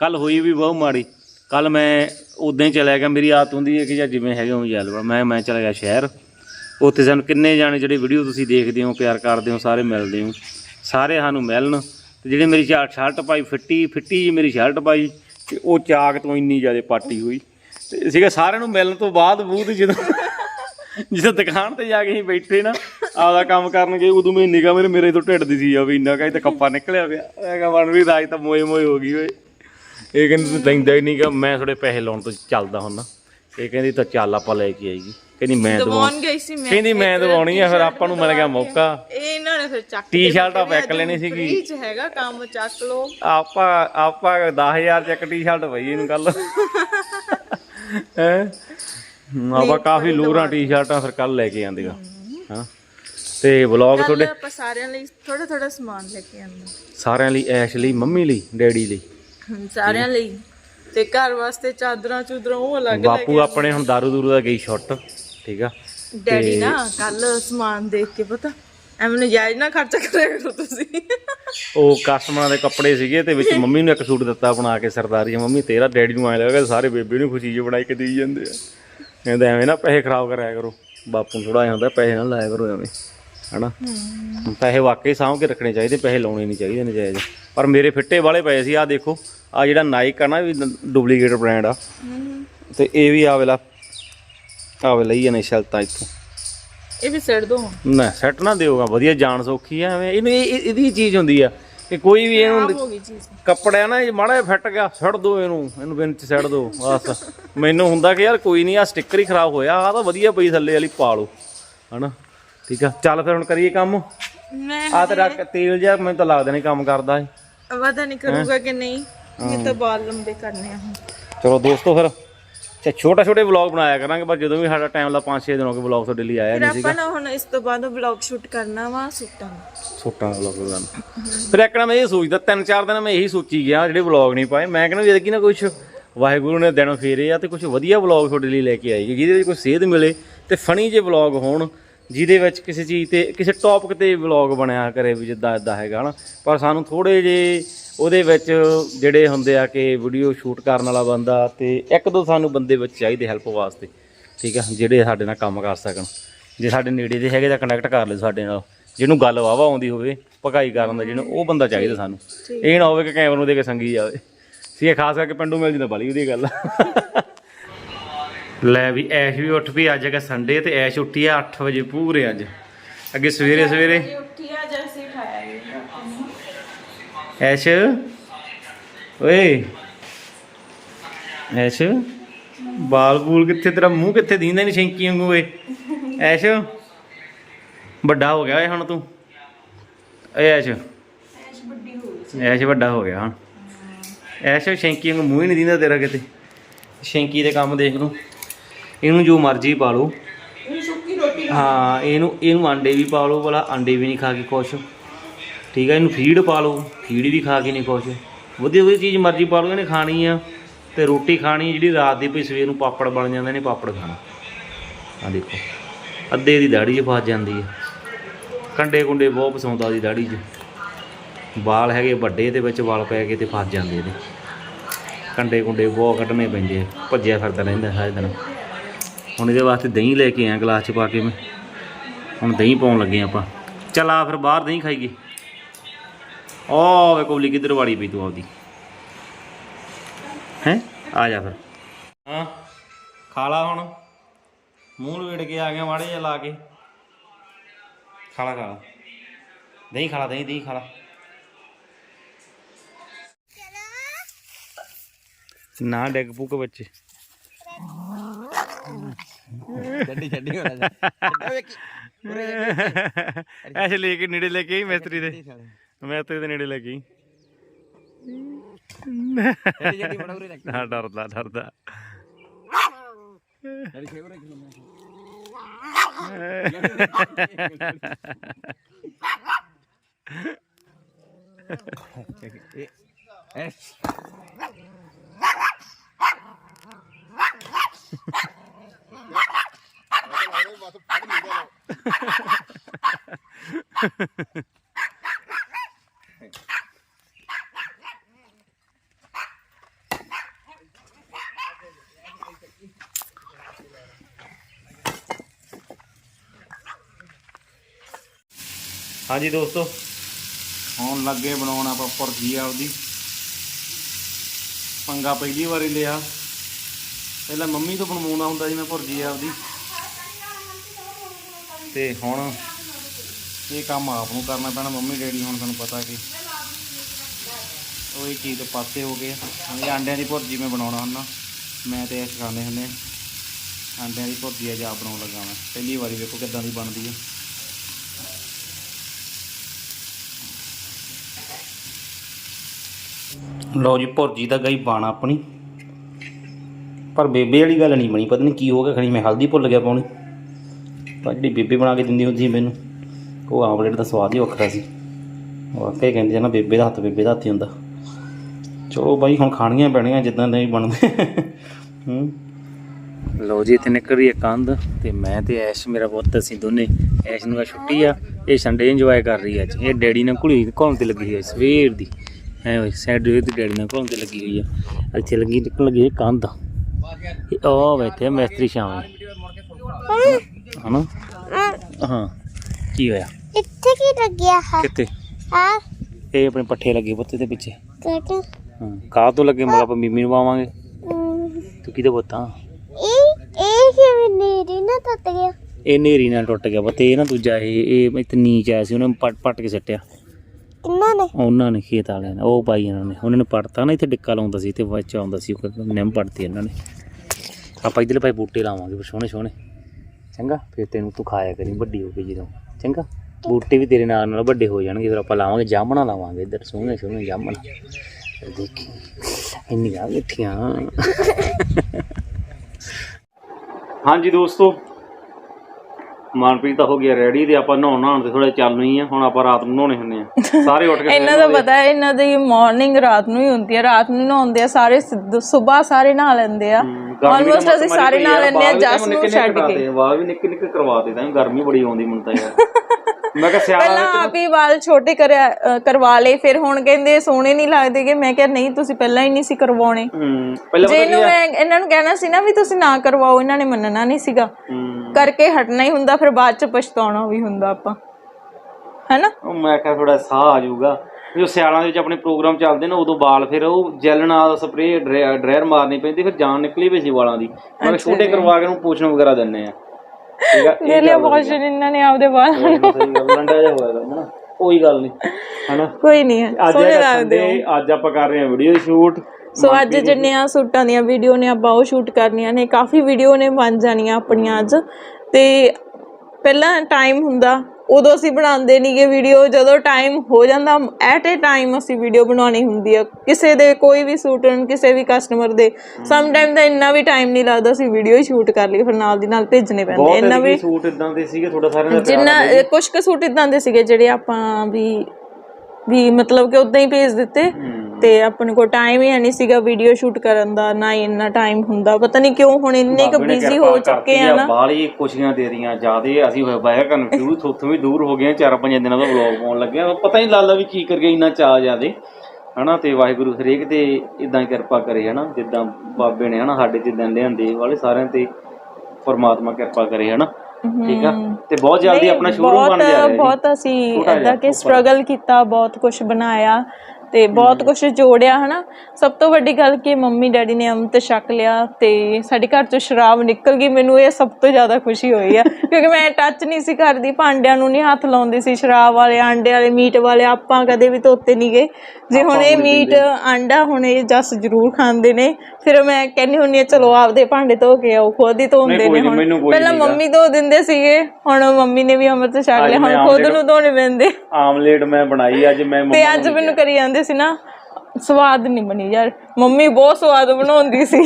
ਕੱਲ ਹੋਈ ਵੀ ਬਹੁਤ ਮਾੜੀ। ਕੱਲ ਮੈਂ ਉਦਾਂ ਹੀ ਚਲਿਆ ਗਿਆ ਮੇਰੀ ਆਦਤ ਹੁੰਦੀ ਹੈ ਕਿ ਜਾਂ ਜਿਵੇਂ ਹੈਗੇ ਉਵੇਂ ਚੱਲ ਮੈਂ ਮੈਂ ਚਲਾ ਗਿਆ ਸ਼ਹਿਰ। ਉੱਥੇ ਸਾਨੂੰ ਕਿੰਨੇ ਜਾਣੇ ਜਿਹੜੇ ਵੀਡੀਓ ਤੁਸੀਂ ਦੇਖਦੇ ਹੋ ਪਿਆਰ ਕਰਦੇ ਹੋ ਸਾਰੇ ਮਿਲਦੇ ਹੋ। ਸਾਰੇ ਸਾਨੂੰ ਮਿਲਣ। ਤੇ ਜਿਹੜੇ ਮੇਰੀ ਸ਼ਰਟ ਪਾਈ ਫਿੱਟੀ ਫਿੱਟੀ ਜੀ ਮੇਰੀ ਸ਼ਰਟ ਪਾਈ ਤੇ ਉਹ ਚਾਕ ਤੋਂ ਇੰਨੀ ਜ਼ਿਆਦਾ ਪਾਟੀ ਹੋਈ। ਤੇ ਸੀਗਾ ਸਾਰਿਆਂ ਨੂੰ ਮਿਲਣ ਤੋਂ ਬਾਅਦ ਬੂਧ ਜਦੋਂ ਜਦੋਂ ਦੁਕਾਨ ਤੇ ਜਾ ਕੇ ਅਸੀਂ ਬੈਠੇ ਨਾ, ਆਪਦਾ ਕੰਮ ਕਰਨ ਗਏ, ਉਦੋਂ ਮੈਨੂੰ ਨਿਗਾਹ ਮੇਰੇ ਮੇਰੇ ਤੋਂ ਢਿੱਡ ਦੀ ਸੀ ਆ ਵੀ ਇੰਨਾ ਕਾ ਤਾਂ ਕੱਪਾ ਨਿਕਲਿਆ ਪਿਆ। ਮੈਂ ਕਿਹਾ ਮਨ ਵੀ ਰਾਜ ਤਾਂ ਮੋਏ ਮੋਏ ਹੋ ਗਈ ਓਏ। ਇਹ ਕਹਿੰਦੀ, ਤੂੰ ਲੈਂਦਾ ਹੀ ਨਹੀਂਗਾ ਮੈਂ ਥੋੜੇ ਪੈਸੇ ਲਾਉਣ ਤੋਂ ਚੱਲਦਾ ਹੁੰਦਾ। ਇਹ ਕਹਿੰਦੀ, ਤਾਂ ਚੱਲ ਆਪਾਂ ਲੈ ਕੇ ਆਈਗੀ ਕਹਿੰਦੀ ਮੈਂ ਦਵਾਉਂ ਦਵਾਉਣ ਗਈ ਸੀ ਮੈਂ। ਕਹਿੰਦੀ ਮੈਂ ਦਵਾਉਣੀ ਆ ਫਿਰ ਆਪਾਂ ਨੂੰ ਮਿਲ ਗਿਆ ਮੌਕਾ। ਇਹ ਇਹਨਾਂ ਨੇ ਫਿਰ ਚੱਕ ਟੀ-ਸ਼ਰਟ ਪੈਕ ਲੈਣੀ ਸੀਗੀ। free ਚ ਹੈਗਾ ਕੰਮ ਚੱਕ ਲੋ ਆਪਾਂ ਆਪਾਂ 10000 ਚ ਇੱਕ ਟੀ-ਸ਼ਰਟ ਪਈ ਇਹਨੂੰ ਕੱਲ ਹੈ? ਆਪਾਂ ਕਾਫੀ ਲੋਰਾਂ ਟੀ-ਸ਼ਰਟਾਂ ਫਿਰ ਕੱਲ ਲੈ ਕੇ ਆਂਦੇਗਾ ਹਾਂ। ਤੇ ਵਲੌਗ ਤੁਹਾਡੇ ਆਪਾਂ ਸਾਰਿਆਂ ਲਈ ਥੋੜਾ ਥੋੜਾ ਸਮਾਨ ਲੈ ਕੇ ਆਂਦਾ ਸਾਰਿਆਂ ਲਈ ਐਸ਼ ਲਈ ਮੰਮੀ ਲਈ ਡੈਡੀ ਲਈ? ਸਾਰਿਆਂ ਲਈ। ਤੇ ਘਰ ਵਾਸਤੇ ਚਾਦਰਾਂ ਚੁਦਰਾਂ ਉਹ ਅਲੱਗ ਲੈ ਬਾਪੂ ਆਪਣੇ ਹੁਣ ਦਾਰੂ ਦੂਰੂ ਦਾ ਗਈ ਛੁੱਟ ਠੀਕ ਆ? ਡੈਡੀ ਨਾ ਕੱਲ ਸਮਾਨ ਦੇਖ ਕੇ ਪਤਾ ਐਵੇਂ ਨਜਾਇਜ਼ ਨਾ ਖਰਚਾ ਕਰਿਆ ਕਰੋ ਤੁਸੀਂ। ਉਹ ਕਸਟਮਰਾਂ ਦੇ ਕੱਪੜੇ ਸੀਗੇ ਤੇ ਵਿੱਚ ਮੰਮੀ ਨੂੰ ਇੱਕ ਸੂਟ ਦਿੱਤਾ ਬਣਾ ਕੇ ਸਰਦਾਰੀ ਮੰਮੀ ਤੇਰਾ ਡੈਡੀ ਨੂੰ ਆਇਆ ਲੱਗਾ ਸਾਰੇ ਬੇਬੇ ਨੂੰ ਖੁਸ਼ੀ ਜਿਹੀ ਬਣਾਈ ਕੇ ਦੇਈ ਜਾਂਦੇ ਆ। ਕਹਿੰਦੇ ਐਵੇਂ ਨਾ ਪੈਸੇ ਖਰਾਬ ਕਰਿਆ ਕਰੋ। ਬਾਪੂ ਥੋੜਾ ਜਿਹਾ ਹੁੰਦਾ ਪੈਸੇ ਨਾਲ ਲਾਇਆ ਕਰੋ ਐਵੇਂ ਹਨਾ? ਪੈਸੇ ਵਾਕਈ ਸਾਂਭ ਕੇ ਰੱਖਣੇ ਚਾਹੀਦੇ ਪੈਸੇ ਲਾਉਣੇ ਨਹੀਂ ਚਾਹੀਦੇ ਨਜਾਇਜ਼। ਪਰ ਮੇਰੇ ਫਿੱਟੇ ਵਾਲੇ ਪਏ ਸੀ ਆ ਦੇਖੋ ਆ ਜਿਹੜਾ ਨਾਈਕ ਆ ਨਾ ਵੀ ਡੁਪਲੀਕੇਟ ਬ੍ਰਾਂਡ ਆ। ਤੇ ਇਹ ਵੀ ਆ ਵੇਲਾ ਆ ਵੇ ਲਈ ਜਾਣੇ ਸ਼ਲਤਾਂ ਇੱਥੋਂ। ਇਹ ਵੀ ਸਿਰ ਦੋ ਨਾ ਸੈੱਟ ਨਾ ਦਿਓਗਾ ਵਧੀਆ ਜਾਨ ਸੌਖੀ ਆ ਐਵੇਂ। ਇਹਨੂੰ ਇਹ- ਇਹ- ਇਹਦੀ ਚੀਜ਼ ਹੁੰਦੀ ਆ ਕਿ ਕੋਈ ਵੀ ਇਹਨੂੰ ਹੋ ਗਈ ਚੀਜ਼। ਕੱਪੜਿਆ ਨਾ ਇਹ ਮਾੜਾ ਜਿਹਾ ਫਿੱਟ ਗਿਆ ਛੱਡ ਦੋ ਇਹਨੂੰ ਇਹਨੂੰ ਬਿੰਨ ਚ ਛੱਡ ਦੋ ਬਸ। ਮੈਨੂੰ ਹੁੰਦਾ ਕਿ ਯਾਰ ਕੋਈ ਨਹੀਂ ਆ ਸਟicker ਹੀ ਖਰਾਬ ਹੋਇਆ ਆ ਤਾਂ ਵਧੀਆ ਪਈ ਥੱਲੇ ਵਾਲੀ ਪਾ ਲਓ ਹਨਾ? ਠੀਕ ਆ? ਚੱਲ ਫਿਰ ਹੁਣ ਕਰੀਏ ਕੰਮ। ਮੈਂ ਆ ਤੇਰਾ ਕ- ਤੇਲ ਜਿਹਾ ਮੈਨੂੰ ਤਾਂ ਲੱਗਦਾ ਨਹੀਂ ਕੰਮ ਕਰਦਾ ਇਹ। ਪਤਾ ਨਹੀਂ ਕਰੂਗਾ ਕਿ ਨਹੀਂ। ਇਹ ਤਾਂ ਬਾਲ ਲੰਬੇ ਕਰਨੇ ਆ ਹੁਣ। ਚਲੋ ਦੋਸਤੋ ਫਿਰ। ਤੇ ਛੋਟਾ ਛੋਟੇ ਵਲੌਗ ਬਣਾਇਆ ਕਰਾਂਗੇ ਪਰ ਜਦੋਂ ਵੀ ਸਾਡਾ ਟਾਈਮ ਲਾ 5-6 ਦਿਨ ਹੋ ਗਏ ਵਲੌਗ ਤੁਹਾਡੇ ਲਈ ਆਇਆ ਫਿਰ ਨਹੀਂ ਸੀਗਾ। ਆਪਾਂ ਨਾ ਹੁਣ ਇਸ ਤੋਂ ਬਾਅਦ ਵਲੌਗ ਸ਼ੂਟ ਕਰਨਾ ਵਾ ਸੁੱਟਾਂ ਛੋਟਾ ਵਲੌਗ ਬਣਾਉਣਾ ਫਿਰ ਇੱਕ ਨਾ ਮੈਂ ਇਹ ਸੋਚਦਾ ਤਿੰਨ ਚਾਰ ਦਿਨ ਮੈਂ ਇਹੀ ਸੋਚੀ ਗਿਆ ਜਿਹੜੇ ਵਲੌਗ ਨਹੀਂ ਪਾਏ। ਮੈਂ ਕਹਿੰਦਾ ਜਦ ਕਿ ਨਾ ਕੁਝ ਵਾਹਿਗੁਰੂ ਨੇ ਦਿਨ ਫੇਰੇ ਆ ਤੇ ਕੁਝ ਵਧੀਆ ਵਲੌਗ ਤੁਹਾਡੇ ਲਈ ਲੈ ਕੇ ਆਏਗੀ ਜਿਹਦੇ ਵਿੱਚ ਕੋਈ ਸੇਧ ਮਿਲੇ ਤੇ ਫਨੀ ਜੇ ਵਲੌਗ ਹੋਣ ਜਿਹਦੇ ਵਿੱਚ ਕਿਸੇ ਚੀਜ਼ ਤੇ ਕਿਸੇ ਟੌਪਿਕ ਤੇ ਵਲੌਗ ਬਣਿਆ ਕਰੇ ਵੀ ਜਿੱਦਾਂ ਇਦਾਂ ਹੈਗਾ ਹਨਾ। ਪਰ ਸਾਨੂੰ ਥੋੜੇ ਜੇ ਉਹਦੇ ਵਿੱਚ ਜਿਹੜੇ ਹੁੰਦੇ ਆ ਕਿ ਵੀਡੀਓ ਸ਼ੂਟ ਕਰਨ ਵਾਲਾ ਬੰਦਾ ਤੇ ਇੱਕ ਦੋ ਸਾਨੂੰ ਬੰਦੇ ਵਿੱਚ ਚਾਹੀਦੇ ਹੈਲਪ ਵਾਸਤੇ ਠੀਕ ਆ ਜਿਹੜੇ ਸਾਡੇ ਨਾਲ ਕੰਮ ਕਰ ਸਕਣ। ਜੇ ਸਾਡੇ ਨੇੜੇ ਦੇ ਹੈਗੇ ਤਾਂ ਕਨੈਕਟ ਕਰ ਲਿਓ ਸਾਡੇ ਨਾਲ। ਜਿਹਨੂੰ ਗੱਲ ਵਾਵਾ ਆਉਂਦੀ ਹੋਵੇ ਭਗਾਈ ਕਰਨ ਦਾ ਜਿਹਨੂੰ ਉਹ ਬੰਦਾ ਚਾਹੀਦਾ ਸਾਨੂੰ। ਇਹ ਨਾ ਹੋਵੇ ਕਿ ਕੈਮਰੇ ਨੂੰ ਦੇ ਕੇ ਸੰਗੀ ਜਾਵੇ। ਸੀ ਇਹ ਖਾਸ ਕਰਕੇ ਪਿੰਡੂ ਮਿਲ ਜਿੰਦਾ ਬਲੀ ਉਹਦੀ ਗੱਲ ਲੈ ਵੀ ਐਸ਼ ਵੀ ਉੱਠ ਪਈ ਅੱਜ ਹੈਗਾ ਸੰਡੇ ਤੇ ਐਸ਼ ਉੱਠੀ ਆ 8 ਵਜੇ ਪੂਰੇ ਅੱਜ। ਅੱਗੇ ਸਵੇਰੇ ਸਵੇਰੇ ਉੱਠੀ ਆ ਜੈਸੇ ਖਾਇਆ ਐਸ਼ ਓਏ ਐਸ਼ ਬਾਲ ਬੂਲ ਕਿੱਥੇ ਤੇਰਾ ਮੂੰਹ ਕਿੱਥੇ ਦੀਂਦਾ ਨਹੀਂ ਸ਼ੈਂਕੀ ਵਾਂਗੂ ਏ ਐਸ਼ ਵੱਡਾ ਹੋ ਗਿਆ ਏ ਹੁਣ ਤੂੰ। ਏ ਐਸ਼ ਐਸ਼ ਵੱਡਾ ਹੋ ਗਿਆ ਹੁਣ। ਐਸ਼ ਸ਼ੈਂਕੀ ਵਾਂਗੂ ਮੂੰਹ ਹੀ ਨਹੀਂ ਦੀਂਦਾ ਤੇਰਾ ਕਿਤੇ। ਸ਼ੈਂਕੀ ਦੇ ਕੰਮ ਦੇਖ ਲਓ ਇਹਨੂੰ ਜੋ ਮਰਜ਼ੀ ਪਾ ਲਓ ਇਹ ਸੁੱਕੀ ਰੋਟੀ ਹਾਂ ਇਹਨੂੰ ਇਹਨੂੰ ਆਂਡੇ ਵੀ ਪਾ ਲਓ ਭਲਾ ਆਂਡੇ ਵੀ ਨਹੀਂ ਖਾ ਕੇ ਖੁਸ਼। ਠੀਕ ਆ, ਇਹਨੂੰ ਫੀਡ ਪਾ ਲਓ, ਫੀਡ ਵੀ ਖਾ ਕੇ ਨਹੀਂ ਖੁਸ਼। ਵਧੀਆ ਵਧੀਆ ਚੀਜ਼ ਮਰਜ਼ੀ ਪਾ ਲਓ ਇਹਨੇ ਖਾਣੀ ਆ, ਤੇ ਰੋਟੀ ਖਾਣੀ ਜਿਹੜੀ ਰਾਤ ਦੀ ਪਈ ਸਵੇਰ ਨੂੰ ਪਾਪੜ ਬਣ ਜਾਂਦੇ ਨੇ, ਪਾਪੜ ਖਾਣਾ। ਆ ਦੇਖੋ, ਅੱਧੇ ਦੀ ਦਾੜੀ 'ਚ ਫਸ ਜਾਂਦੀ ਹੈ ਕੰਡੇ ਕੁੰਡੇ ਬਹੁਤ ਪਸੰਦ ਆ ਦੀ ਦਾੜੀ 'ਚ। ਵਾਲ ਹੈਗੇ ਵੱਡੇ ਤੇ ਵਿੱਚ ਵਾਲ ਪੈ ਕੇ ਤੇ ਫਸ ਜਾਂਦੇ ਇਹਦੇ ਕੰਡੇ ਕੁੰਡੇ ਬਹੁਤ ਕੱਢਣੇ ਪੈਂਦੇ ਭੱਜਿਆ ਫਿਰਦਾ ਰਹਿੰਦਾ ਸਾਰੇ ਦਿਨ। ਹੁਣ ਇਹਦੇ ਵਾਸਤੇ ਦਹੀਂ ਲੈ ਕੇ ਆਇਆ, ਗਲਾਸ 'ਚ ਪਾ ਕੇ ਮੈਂ। ਹੁਣ ਦਹੀਂ ਪਾਉਣ ਲੱਗੇ ਆਪਾਂ। ਚੱਲ ਆ ਫਿਰ, ਬਾਹਰ ਦਹੀਂ ਖਾਈਏ। ਓ ਵੇ ਕੋਲੀ ਕਿੱਧਰ ਵਾੜੀ ਪਈ ਤੂੰ ਆਪਦੀ। ਹੈ? ਆ ਜਾ ਫਿਰ। ਹਾਂ ਖਾ ਲਾ ਹੁਣ। ਮੂੰਹ ਲਵੇੜ ਕੇ ਆ ਗਿਆ ਮਾੜੇ ਜਿਹਾ ਲਾ ਕੇ। ਖਾ ਲਾ ਖਾ ਲਾ। ਦਹੀਂ ਖਾ ਲਾ ਦਹੀਂ ਦਹੀਂ ਖਾ ਲਾ। ਨਾ ਡੈਗ ਪੁੱਕ ਬੱਚੇ ਛੱਡੀ ਛੱਡੀ ਹੋਣਾ *laughs* ਐਸੇ ਲੈ ਕੇ ਨੇੜੇ ਲੈ ਕੇ ਮਿਸਤਰੀ ਦੇ। ਮਿਸਤਰੀ ਦੇ ਨੇੜੇ ਲੈ ਕੇ ਆਈ। ਬੜਾ ਉਰੇ ਰੱਖ ਨਾ, ਡਰਦਾ ਡਰਦਾ। ਛੱਡੀ ਛੇ ਉਰੇ ਕਿਲੋ ਐ ਹਾਂਜੀ ਦੋਸਤੋ। ਹੁਣ ਲੱਗੇ ਬਣਾਉਣ ਆਪਾਂ ਭੁਰਜੀ ਆਪਦੀ। ਪੰਗਾ ਪਹਿਲੀ ਵਾਰੀ ਲਿਆ। ਪਹਿਲਾਂ ਮੰਮੀ ਤੋਂ ਬਣਵਾਉਣਾ ਹੁੰਦਾ ਸੀ ਮੈਂ ਭੁਰਜੀ ਆਪਦੀ। ਤੇ ਹੁਣ ਇਹ ਕੰਮ ਆਪ ਨੂੰ ਕਰਨਾ ਪੈਣਾ, ਮੰਮੀ ਡੈਡੀ ਹੁਣ ਤੁਹਾਨੂੰ ਪਤਾ ਕਿ ਉਹ ਇਹ ਚੀਜ਼ ਤੋਂ ਪਾਸੇ ਹੋ ਗਏ ਹੁਣ ਇਹ ਆਂਡਿਆਂ ਦੀ ਭੁਰਜੀ ਮੈਂ ਬਣਾਉਣਾ ਹੁੰਦਾ। ਮੈਂ ਤੇ ਇਹ ਸਿਖਾਉਂਦੇ ਹੁੰਦੇ ਆਂਡਿਆਂ ਦੀ ਭੁਰਜੀ ਅੱਜ ਆਪ ਬਣਾਉਣ ਲੱਗਾ ਮੈਂ। ਪਹਿਲੀ ਵਾਰੀ ਵੇਖੋ ਕਿੱਦਾਂ ਦੀ ਬਣਦੀ ਹੈ ਲਓ ਜੀ, ਭੁਰਜੀ ਦਾ ਗਈ ਬਾਣਾ ਆਪਣੀ। ਪਰ ਬੇਬੇ ਵਾਲੀ ਗੱਲ ਨਹੀਂ ਬਣੀ, ਪਤਾ ਨਹੀਂ ਕੀ ਹੋ ਗਿਆ, ਖਣੀ ਮੈਂ ਹਲਦੀ ਭੁੱਲ ਗਿਆ ਪਾਉਣੀ ਪਰ ਜਿਹੜੀ ਬੇਬੇ ਬਣਾ ਕੇ ਦਿੰਦੀ ਹੁੰਦੀ ਸੀ ਮੈਨੂੰ, ਉਹ ਆਮਲੇਟ ਦਾ ਸਵਾਦ ਹੀ ਵੱਖਰਾ ਸੀ। ਵਾਕਈ ਕਹਿੰਦੇ ਨਾ, ਬੇਬੇ ਦਾ ਹੱਥ ਬੇਬੇ ਦਾ ਹੱਥ ਹੀ ਹੁੰਦਾ। ਚਲੋ ਬਾਈ, ਹੁਣ ਖਾਣੀਆਂ ਪੈਣੀਆਂ ਜਿੱਦਾਂ ਦੇ ਬਣਦੇ। ਹੂੰ। ਲਓ ਜੀ, ਇੱਥੇ ਨਿਕਲ ਰਹੀ ਹੈ ਕੰਧ ਤੇ ਮੈਂ ਤੇ ਐਸ਼, ਮੇਰਾ ਪੁੱਤ, ਅਸੀਂ ਦੋਨੇ ਐਸ਼ ਨੂੰ ਆ ਛੁੱਟੀ ਆ। ਇਹ ਸੰਡੇ ਇੰਜੋਏ ਕਰ ਰਹੀ ਹੈ ਅੱਜ। ਇਹ ਡੈਡੀ ਨਾਲ ਘੁਲੀ ਘੁੰਮ ਤੇ ਲੱਗੀ ਹੈ, ਸਵੇਰ ਦੀ। ਐ ਹੋਈ ਸਾਈਡ ਦੇ ਡੈਡੀ ਨਾਲ ਘੁੰਮ ਤੇ ਲੱਗੀ ਹੋਈ ਆ। ਇੱਥੇ ਲੱਗੀ ਨਿਕਲ ਲੱਗੀ ਹੈ ਕੰਧ। ਇਹ ਉਹ ਬੈਠੇ ਮਿਸਤਰੀ ਸ਼ਾਮੇ। ਹਨਾ? ਹਾਂ ਕੀ ਹੋਇਆ? ਇੱਥੇ ਕੀ ਲੱਗਿਆ ਹੈ? ਕਿੱਥੇ? ਆ। ਇਹ ਆਪਣੇ ਪੱਠੇ ਲੱਗੇ ਪੁੱਤੇ ਦੇ ਪਿੱਛੇ। ਕੱਟ ਹਾਂ ਕਾਹ ਤੋਂ ਲੱਗੇ? ਮਗਾ ਆਪਾਂ ਮੀਮੀ ਨੂੰ ਪਾਵਾਂਗੇ। ਤੂੰ ਕਿਹਦੇ ਪੁੱਤਾਂ ਇਹ ਇਹ ਕਿਵੇਂ ਨੇਰੀ ਨਾ ਟੁੱਟ ਗਿਆ? ਇਹ ਨੇਰੀ ਨਾਲ ਟੁੱਟ ਗਿਆ ਪੁੱਤ ਇਹ ਨਾ ਦੂਜਾ ਇਹ ਇਹ ਇੱਥੇ ਨੀਚ ਆਇਆ ਸੀ ਉਹਨੇ ਪੱਟ ਪੱਟ ਕੇ ਸੱਟਿਆ। ਕਿੰਨਾ ਨੇ? ਉਹਨਾਂ ਨੇ ਖੇਤ ਵਾਲਿਆਂ ਨੇ ਉਹ ਪਾਈ ਇਹਨਾਂ ਨੇ ਉਹਨਾਂ ਨੇ ਪੜਤਾ ਨਾ ਇੱਥੇ ਡਿੱਕਾ ਲਾਉਂਦਾ ਸੀ ਤੇ ਵਿੱਚ ਆਉਂਦਾ ਸੀ ਉਹ ਨਿੰਮ ਪੜਤੀ ਇਹਨਾਂ ਨੇ। ਆਪਾਂ ਇਧਰਲੇ ਭਾਈ ਬੂਟੇ ਲਾਵਾਂਗੇ ਫਿਰ ਸੋਹਣੇ ਸੋਹਣੇ। ਚੰਗਾ ਫਿਰ ਤੈਨੂੰ ਤੂੰ ਖਾਇਆ ਕਰੀ ਵੱਡੀ ਹੋ ਕੇ ਜਦੋਂ। ਚੰਗਾ ਬੂਟੇ ਵੀ ਤੇਰੇ ਨਾਲ ਨਾਲ ਵੱਡੇ ਹੋ ਜਾਣਗੇ ਫਿਰ ਆਪਾਂ ਲਾਵਾਂਗੇ ਜਾਮਣਾ ਲਾਵਾਂਗੇ ਇੱਧਰ ਸੋਹਣੇ ਸੋਹਣੇ ਜਾਮਣ। ਦੇਖੀ ਇੰਨੀਆਂ ਮਿੱਠੀਆਂ। ਹਾਂਜੀ ਦੋਸਤੋ ਮਨਪ੍ਰੀਤ ਤਾਂ ਹੋ ਗਿਆ ਰੈਡੀ ਤੇ ਆਪਾਂ ਨਹਾਉਣ ਨਹਾਉਣ ਤੇ ਥੋੜਾ ਚੱਲ ਨਹੀਂ ਆ ਹੁਣ ਆਪਾਂ ਰਾਤ ਨੂੰ ਨਹਾਉਣੇ ਹੁੰਨੇ ਆ। ਸਾਰੇ ਉੱਠ ਕੇ *laughs* ਇਹਨਾਂ ਦਾ ਪਤਾ ਹੈ ਇਹਨਾਂ ਦੀ ਮਾਰਨਿੰਗ ਰਾਤ ਨੂੰ ਹੀ ਹੁੰਦੀ ਹੈ ਰਾਤ ਨੂੰ ਨਹਾਉਂਦੇ ਆ ਸਾਰੇ ਸਵੇਰ ਸਾਰੇ ਨਹਾ ਲੈਂਦੇ ਆ। ਆਲਮੋਸਟ ਅਸੀਂ ਸਾਰੇ ਨਹਾ ਲੈਂਦੇ ਆ ਜਸ ਨੂੰ ਛੱਡ ਕੇ। ਵਾਲ ਵੀ ਨਿੱਕੇ ਨਿੱਕੇ ਕਰਵਾ ਦੇ ਤਾਂ ਗਰਮੀ ਬੜੀ ਆਉਂਦੀ ਮੈਨੂੰ ਤਾਂ ਯਾਰ। *laughs* ਮੈਂ ਕਿਹਾ ਸਿਆਲ ਪਹਿਲਾਂ ਆਪ ਹੀ ਵਾਲ ਛੋਟੇ ਕਰਿਆ ਅ, ਕਰਵਾ ਲਏ ਫਿਰ ਹੁਣ ਕਹਿੰਦੇ ਸੋਹਣੇ ਨਹੀਂ ਲੱਗਦੇਗੇ ਮੈਂ ਕਿਹਾ ਨਹੀਂ ਤੁਸੀਂ ਪਹਿਲਾਂ ਹੀ ਨਹੀਂ ਸੀ ਕਰਵਾਉਣੇ। ਹੂੰ ਪਹਿਲਾਂ ਜੇ ਇਹਨੂੰ ਮੈਂ ਇਹਨਾਂ ਨੂੰ ਕਹਿਣਾ ਸੀ ਨਾ ਵੀ ਤੁਸੀਂ ਨਾ ਕਰਵਾਓ ਇਹਨਾਂ ਨੇ ਮੰਨਣਾ ਨਹੀਂ ਸੀਗਾ। ਹੂੰ। ਕਰਕੇ ਹਟਣਾ ਹੀ ਹੁੰਦਾ ਫਿਰ ਬਾਅਦ ਚ ਪਛਤਾਉਣਾ ਵੀ ਹੁੰਦਾ ਆਪਾਂ। ਹੈਨਾ? ਉਹ ਮੈਂ ਕਿਹਾ ਥੋੜਾ ਸਾਹ ਆ ਜਾਊਗਾ। ਜੋ ਸਿਆਲਾਂ ਦੇ ਵਿੱਚ ਆਪਣੇ ਪ੍ਰੋਗਰਾਮ ਚੱਲਦੇ ਨਾ ਉਦੋਂ ਵਾਲ ਫਿਰ ਉਹ ਜੈਲ ਨਾਲ ਸਪਰੇ ਡਰਾਇਰ ਮਾਰਨੀ ਪੈਂਦੀ ਫਿਰ ਜਾਨ ਨਿਕਲੀ ਵੀ ਸੀ ਵਾਲਾਂ ਦੀ। ਮੈਂ ਕਿਹਾ ਛੋਟੇ ਕਰਵਾ ਕੇ ਉਹਨੂੰ ਪੋਸ਼ਣ ਵਗੈਰਾ ਦਿੰਨੇ ਆ। ਠੀਕ ਆ ਇਹ ਲੈ ਲਿਆ ਵਾਸ਼ਨ ਇਹਨਾਂ ਨੇ ਆਪਦੇ ਗੱਲ ਲੰਡਾ ਜਿਹਾ ਹੋਇਆ ਕੰਮ ਨਾ ਕੋਈ ਗੱਲ ਨਹੀਂ ਹਨਾ? ਕੋਈ ਨਹੀਂ ਅੱਜ ਸੋਹਣੇ Sunday, ਅੱਜ ਆਪਾਂ ਕਰ ਰਹੇ ਹਾਂ ਵੀਡੀਓ ਸ਼ੂਟ ਸੋ ਅੱਜ ਜਿੰਨੀਆਂ ਸੂਟਾਂ ਦੀਆਂ ਵੀਡੀਓ ਨੇ ਆਪਾਂ ਉਹ ਸ਼ੂਟ ਕਰਨੀਆਂ ਨੇ। ਕਾਫੀ ਵੀਡੀਓ ਨੇ ਬਣ ਜਾਣੀਆਂ ਆਪਣੀਆਂ ਅੱਜ। ਤੇ ਪਹਿਲਾਂ ਟਾਈਮ ਹੁੰਦਾ ਉਦੋਂ ਅਸੀਂ ਬਣਾਉਂਦੇ ਨਹੀਂਗੇ ਵੀਡੀਓ ਜਦੋਂ ਟਾਈਮ ਹੋ ਜਾਂਦਾ ਐਟ ਏ ਟਾਈਮ ਅਸੀਂ ਵੀਡੀਓ ਬਣਾਉਣੀ ਹੁੰਦੀ ਆ। ਕਿਸੇ ਦੇ ਕੋਈ ਵੀ ਸੂਟ ਨੂੰ ਕਿਸੇ ਵੀ ਕਸਟਮਰ ਦੇ ਸਮ ਟਾਈਮ ਤਾਂ ਇੰਨਾ ਵੀ ਟਾਈਮ ਨਹੀਂ ਲੱਗਦਾ ਅਸੀਂ ਵੀਡੀਓ ਹੀ ਸ਼ੂਟ ਕਰ ਲਈਏ ਫਿਰ ਨਾਲ ਦੀ ਨਾਲ ਭੇਜਣੇ ਪੈਂਦੇ ਇੰਨਾ ਵੀ ਸੂਟ ਇਦਾਂ ਦੇ ਸੀਗੇ ਤੁਹਾਡਾ ਸਾਰਿਆਂ ਦਾ ਜਿੰਨਾ ਕੁਝ ਕੁ ਸੂਟ ਇਦਾਂ ਦੇ ਸੀਗੇ ਜਿਹੜੇ ਆਪਾਂ ਵੀ ਵੀ ਮਤਲਬ ਕਿ ਉਦਾਂ ਹੀ ਭੇਜ ਦਿੱਤੇ। ਤੇ ਆਪਣੇ ਕੋਲ ਟਾਈਮ ਹੀ ਨਹੀਂ ਸੀਗਾ ਵੀਡੀਓ ਸ਼ੂਟ ਕਰਨ ਦਾ ਨਾ ਹੀ ਇੰਨਾ ਟਾਈਮ ਹੁੰਦਾ। ਪਤਾ ਨਹੀਂ ਕਿਉਂ ਹੁਣ ਇੰਨੇ ਕੁ ਬਿਜ਼ੀ ਹੋ ਚੁੱਕੇ ਆ ਨਾ। ਬਾਲੀ ਖੁਸ਼ੀਆਂ ਦੇ ਰਹੀਆਂ ਜਿਆਦੇ। ਅਸੀਂ ਹੋਏ ਬਾਇਆ ਕਨਫਿਊਜ਼ ਉੱਥੋਂ ਵੀ ਦੂਰ ਹੋ ਗਏ ਚਾਰ ਪੰਜ ਦਿਨਾਂ ਦਾ ਵਲੌਗ ਪਾਉਣ ਲੱਗੇ ਹਾਂ। ਪਤਾ ਹੀ ਲੱਗਦਾ ਵੀ ਕੀ ਕਰੀਏ ਇੰਨਾ ਚਾਹ ਜਿਆਦੇ। ਹਨਾ ਤੇ ਵਾਹਿਗੁਰੂ ਹਰੇਕ ਤੇ ਇਦਾਂ ਹੀ ਕਿਰਪਾ ਕਰੇ ਹਨਾ। ਜਿੱਦਾਂ ਬਾਬੇ ਨੇ ਹਨਾ ਸਾਡੇ ਜਿੱਦਾਂ ਲਿਆਂਦੇ ਵਾਲੇ ਸਾਰਿਆਂ ਤੇ ਪਰਮਾਤਮਾ ਕਿਰਪਾ ਕਰੇ ਹਨਾ। ਠੀਕ ਆ? ਤੇ ਬਹੁਤ ਜਲਦੀ ਆਪਣਾ ਸ਼ੋਰੂਮ ਬਣ ਜਾ ਰਿਹਾ ਬਹੁਤ ਅਸੀਂ ਏਦਾਂ ਕਿ ਸਟਰਗਲ ਕੀਤਾ ਬਹੁਤ ਕੁਝ ਬਣਾਇਆ। ਤੇ ਬਹੁਤ ਕੁਝ ਜੋੜਿਆ ਹਨਾ? ਸਭ ਤੋਂ ਵੱਡੀ ਗੱਲ ਕਿ ਮੰਮੀ ਡੈਡੀ ਨੇ ਅੰਮ੍ਰਿਤ ਛਕ ਲਿਆ ਤੇ ਸਾਡੇ ਘਰ ਚੋਂ ਸ਼ਰਾਬ ਨਿਕਲ ਗਈ ਮੈਨੂੰ ਇਹ ਸਭ ਤੋਂ ਜ਼ਿਆਦਾ ਖੁਸ਼ੀ ਹੋਈ ਆ। *laughs* ਕਿਉਂਕਿ ਮੈਂ ਟੱਚ ਨਹੀਂ ਸੀ ਕਰਦੀ ਭਾਂਡਿਆਂ ਨੂੰ ਨਹੀਂ ਹੱਥ ਲਾਉਂਦੀ ਸੀ ਸ਼ਰਾਬ ਵਾਲੇ ਆਂਡੇ ਵਾਲੇ ਮੀਟ ਵਾਲੇ ਆਪਾਂ ਕਦੇ ਵੀ ਧੋਤੇ ਨਹੀਂ ਗਏ ਜੇ ਹੁਣ ਇਹ ਮੀਟ ਆਂਡਾ ਹੁਣ ਇਹ ਜਸ ਜ਼ਰੂਰ ਖਾਂਦੇ ਨੇ ਫਿਰ ਮੈਂ ਕਹਿੰਦੀ ਹੁੰਨੀ ਆ ਚਲੋ ਆਪਦੇ ਭਾਂਡੇ ਧੋ ਕੇ ਆਓ ਖੁਦ ਹੀ ਧੋਂਦੇ ਨੇ ਹੁਣ। ਪਹਿਲਾਂ। ਮੰਮੀ ਧੋ ਦਿੰਦੇ ਸੀਗੇ ਹੁਣ ਮੰਮੀ ਨੇ ਵੀ ਅੰਮ੍ਰਿਤ ਛਕ ਲਿਆ ਹੁਣ ਖੁਦ ਨੂੰ ਧੋਣੇ ਪੈਂਦੇ। ਆਮਲੇਟ ਮੈਂ ਬਣਾਈ ਅੱਜ ਮੈਂ ਤੇ ਅੱਜ ਮੈਨੂੰ ਕਰੀ ਜਾਂਦੇ ਸੀ ਨਾ ਸਵਾਦ ਨਹੀਂ ਬਣੀ ਯਾਰ। ਮੰਮੀ ਬਹੁਤ ਸਵਾਦ ਬਣਾਉਂਦੀ ਸੀ।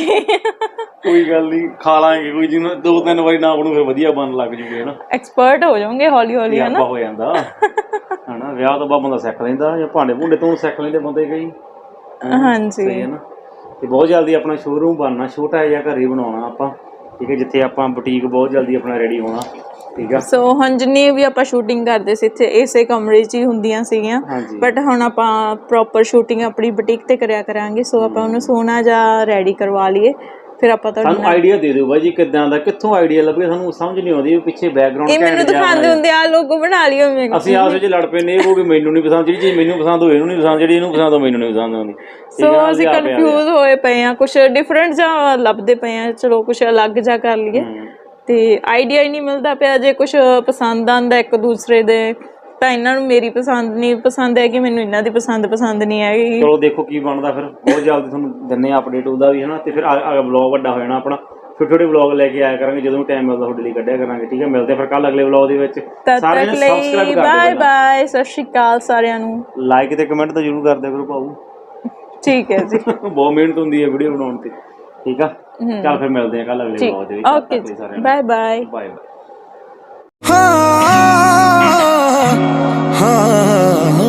ਕੋਈ ਗੱਲ ਨਹੀਂ ਖਾ ਲਾਂਗੇ ਕੋਈ ਜਿਵੇਂ ਦੋ ਤਿੰਨ ਵਾਰੀ ਨਾ ਬਣੂ ਫਿਰ ਵਧੀਆ ਬਣ ਲੱਗ ਜੂਗੇ ਹਨਾ ਐਕਸਪਰਟ ਹੋ ਜਾਓਗੇ ਹੌਲੀ ਹੌਲੀ ਹਨਾ ਹੋ ਜਾਂਦਾ। ਹਨਾ ਵਿਆਹ ਤੋਂ ਬਾਅਦ ਬੰਦਾ ਸਿੱਖ ਲੈਂਦਾ ਜਾਂ ਭਾਂਡੇ ਭੁੰਡੇ ਤੋਂ ਸਿੱਖ ਲੈਂਦੇ ਬੰਦੇ ਕਈ। ਹਾਂਜੀ। ਸਹੀ ਹੈ ਨਾ। ਤੇ ਬਹੁਤ ਜਲਦੀ ਆਪਣਾ ਸ਼ੋਰੂਮ ਬਣਨਾ ਛੋਟਾ ਜਿਹਾ ਘਰ ਹੀ ਬਣਾਉਣਾ ਆਪਾਂ ਠੀਕ ਹੈ ਜਿੱਥੇ ਆਪਾਂ ਬੁਟੀਕ ਬਹੁਤ ਜਲਦੀ ਆਪਣਾ ਰੈਡੀ ਹੋਣਾ ਠੀਕ ਆ। ਸੋ ਹੁਣ ਜਿੰਨੀ ਵੀ ਆਪਾਂ ਸ਼ੂਟਿੰਗ ਕਰਦੇ ਸੀ ਇੱਥੇ ਇਸੇ ਕਮਰੇ 'ਚ ਹੀ ਹੁੰਦੀਆਂ ਸੀਗੀਆਂ। ਹਾਂਜੀ। ਬਟ ਹੁਣ ਆਪਾਂ ਪ੍ਰੋਪਰ ਸ਼ੂਟਿੰਗ ਆਪਣੀ ਬੁਟੀਕ ਤੇ ਕਰਿਆ ਕਰਾਂਗੇ ਸੋ ਆਪਾਂ ਉਹਨੂੰ ਸੋਹਣਾ ਜਿਹਾ ਰੈਡੀ ਕਰਵਾ ਲਈਏ। ਫਿਰ ਆਪਾਂ ਤੁਹਾਡੇ ਸਾਨੂੰ ਆਈਡੀਆ ਦੇ ਦਿਓ ਬਾਈ ਜੀ ਕਿੱਦਾਂ ਦਾ ਕਿੱਥੋਂ ਆਈਡੀਆ ਲੱਭੇ ਸਾਨੂੰ ਸਮਝ ਨਹੀਂ ਆਉਂਦੀ ਵੀ ਪਿੱਛੇ ਬੈਕਗ੍ਰਾਉਂਡ ਇਹ ਮੈਨੂੰ ਦਿਖਾਉਂਦੇ ਹੁੰਦੇ ਆ ਲੋਗੋ ਬਣਾ ਲਿਓ ਮੈਂ ਅਸੀਂ ਆਪਸ ਵਿੱਚ ਲੜ ਪੈਨੇ ਇਹ ਕਹੋਗੇ ਮੈਨੂੰ ਨਹੀਂ ਪਸੰਦ ਜਿਹੜੀ ਚੀਜ਼ ਮੈਨੂੰ ਪਸੰਦ ਹੋਏ ਇਹਨੂੰ ਨਹੀਂ ਪਸੰਦ ਜਿਹੜੀ ਇਹਨੂੰ ਪਸੰਦ ਹੋ ਮੈਨੂੰ ਨਹੀਂ ਪਸੰਦ ਆਉਂਦੀ। ਸੋ ਅਸੀਂ। ਕਨਫਿਊਜ਼ ਹੋਏ ਪਏ ਆ ਕੁਝ ਡਿਫਰੈਂਟ ਜਿਹਾ ਲੱਭਦੇ ਪਏ ਆ ਚਲੋ ਕੁਝ ਅਲੱਗ ਜਿਹਾ ਕਰ ਲਈਏ। ਤੇ ਆਈਡੀਆ ਹੀ ਨਹੀਂ ਮਿਲਦਾ ਪਿਆ ਜੇ ਕੁਝ ਪਸੰਦ ਆਂਦਾ ਇੱਕ ਦੂਸਰੇ ਦੇ ਤਾਂ ਇਹਨਾਂ ਨੂੰ ਮੇਰੀ ਪਸੰਦ ਨਹੀਂ ਪਸੰਦ ਹੈ ਕਿ ਮੈਨੂੰ ਇਹਨਾਂ ਦੀ ਪਸੰਦ ਪਸੰਦ ਨਹੀਂ ਹੈਗੀ। ਚਲੋ ਦੇਖੋ ਕੀ ਬਣਦਾ ਫਿਰ। ਬਹੁਤ ਜਲਦੀ ਤੁਹਾਨੂੰ ਦਿੰਨੇ ਆ ਅਪਡੇਟ ਉਹਦਾ ਵੀ ਹਨਾ? ਤੇ ਫਿਰ ਅਗਲਾ ਵਲੌਗ ਵੱਡਾ ਹੋ ਜਾਣਾ ਆਪਣਾ। ਛੋਟੇ ਛੋਟੇ ਵਲੌਗ ਲੈ ਕੇ ਆਇਆ ਕਰਾਂਗੇ ਜਦੋਂ ਟਾਈਮ ਮਿਲਦਾ ਤੁਹਾਡੇ ਲਈ ਕੱਢਿਆ ਕਰਾਂਗੇ ਠੀਕ ਹੈ? ਮਿਲਦੇ ਆ ਫਿਰ ਕੱਲ ਅਗਲੇ ਵਲੌਗ ਦੇ ਵਿੱਚ। ਸਾਰਿਆਂ ਨੇ ਸਬਸਕ੍ਰਾਈਬ ਕਰ ਬਾਏ ਦਿਓ ਬਾਏ ਸਤਿ ਸ਼੍ਰੀ ਅਕਾਲ ਸਾਰਿਆਂ ਨੂੰ। ਲਾਈਕ ਤੇ ਕਮੈਂਟ ਤਾਂ ਜ਼ਰੂਰ ਕਰ ਦਿਆ ਕਰੋ ਭਾਊ। ਠੀਕ ਹੈ ਜੀ। *laughs* ਬਹੁਤ ਮਿਹਨਤ ਹੁੰਦੀ ਹੈ ਵੀਡੀਓ ਬਣਾਉਣ ਤੇ। ਠੀਕ ਆ? ਚੱਲ ਫਿਰ ਮਿਲਦੇ ਆ ਕੱਲ ਅਗਲੇ ਵਲੌਗ ਦੇ ਵਿੱਚ। Okay bye bye bye bye हाँ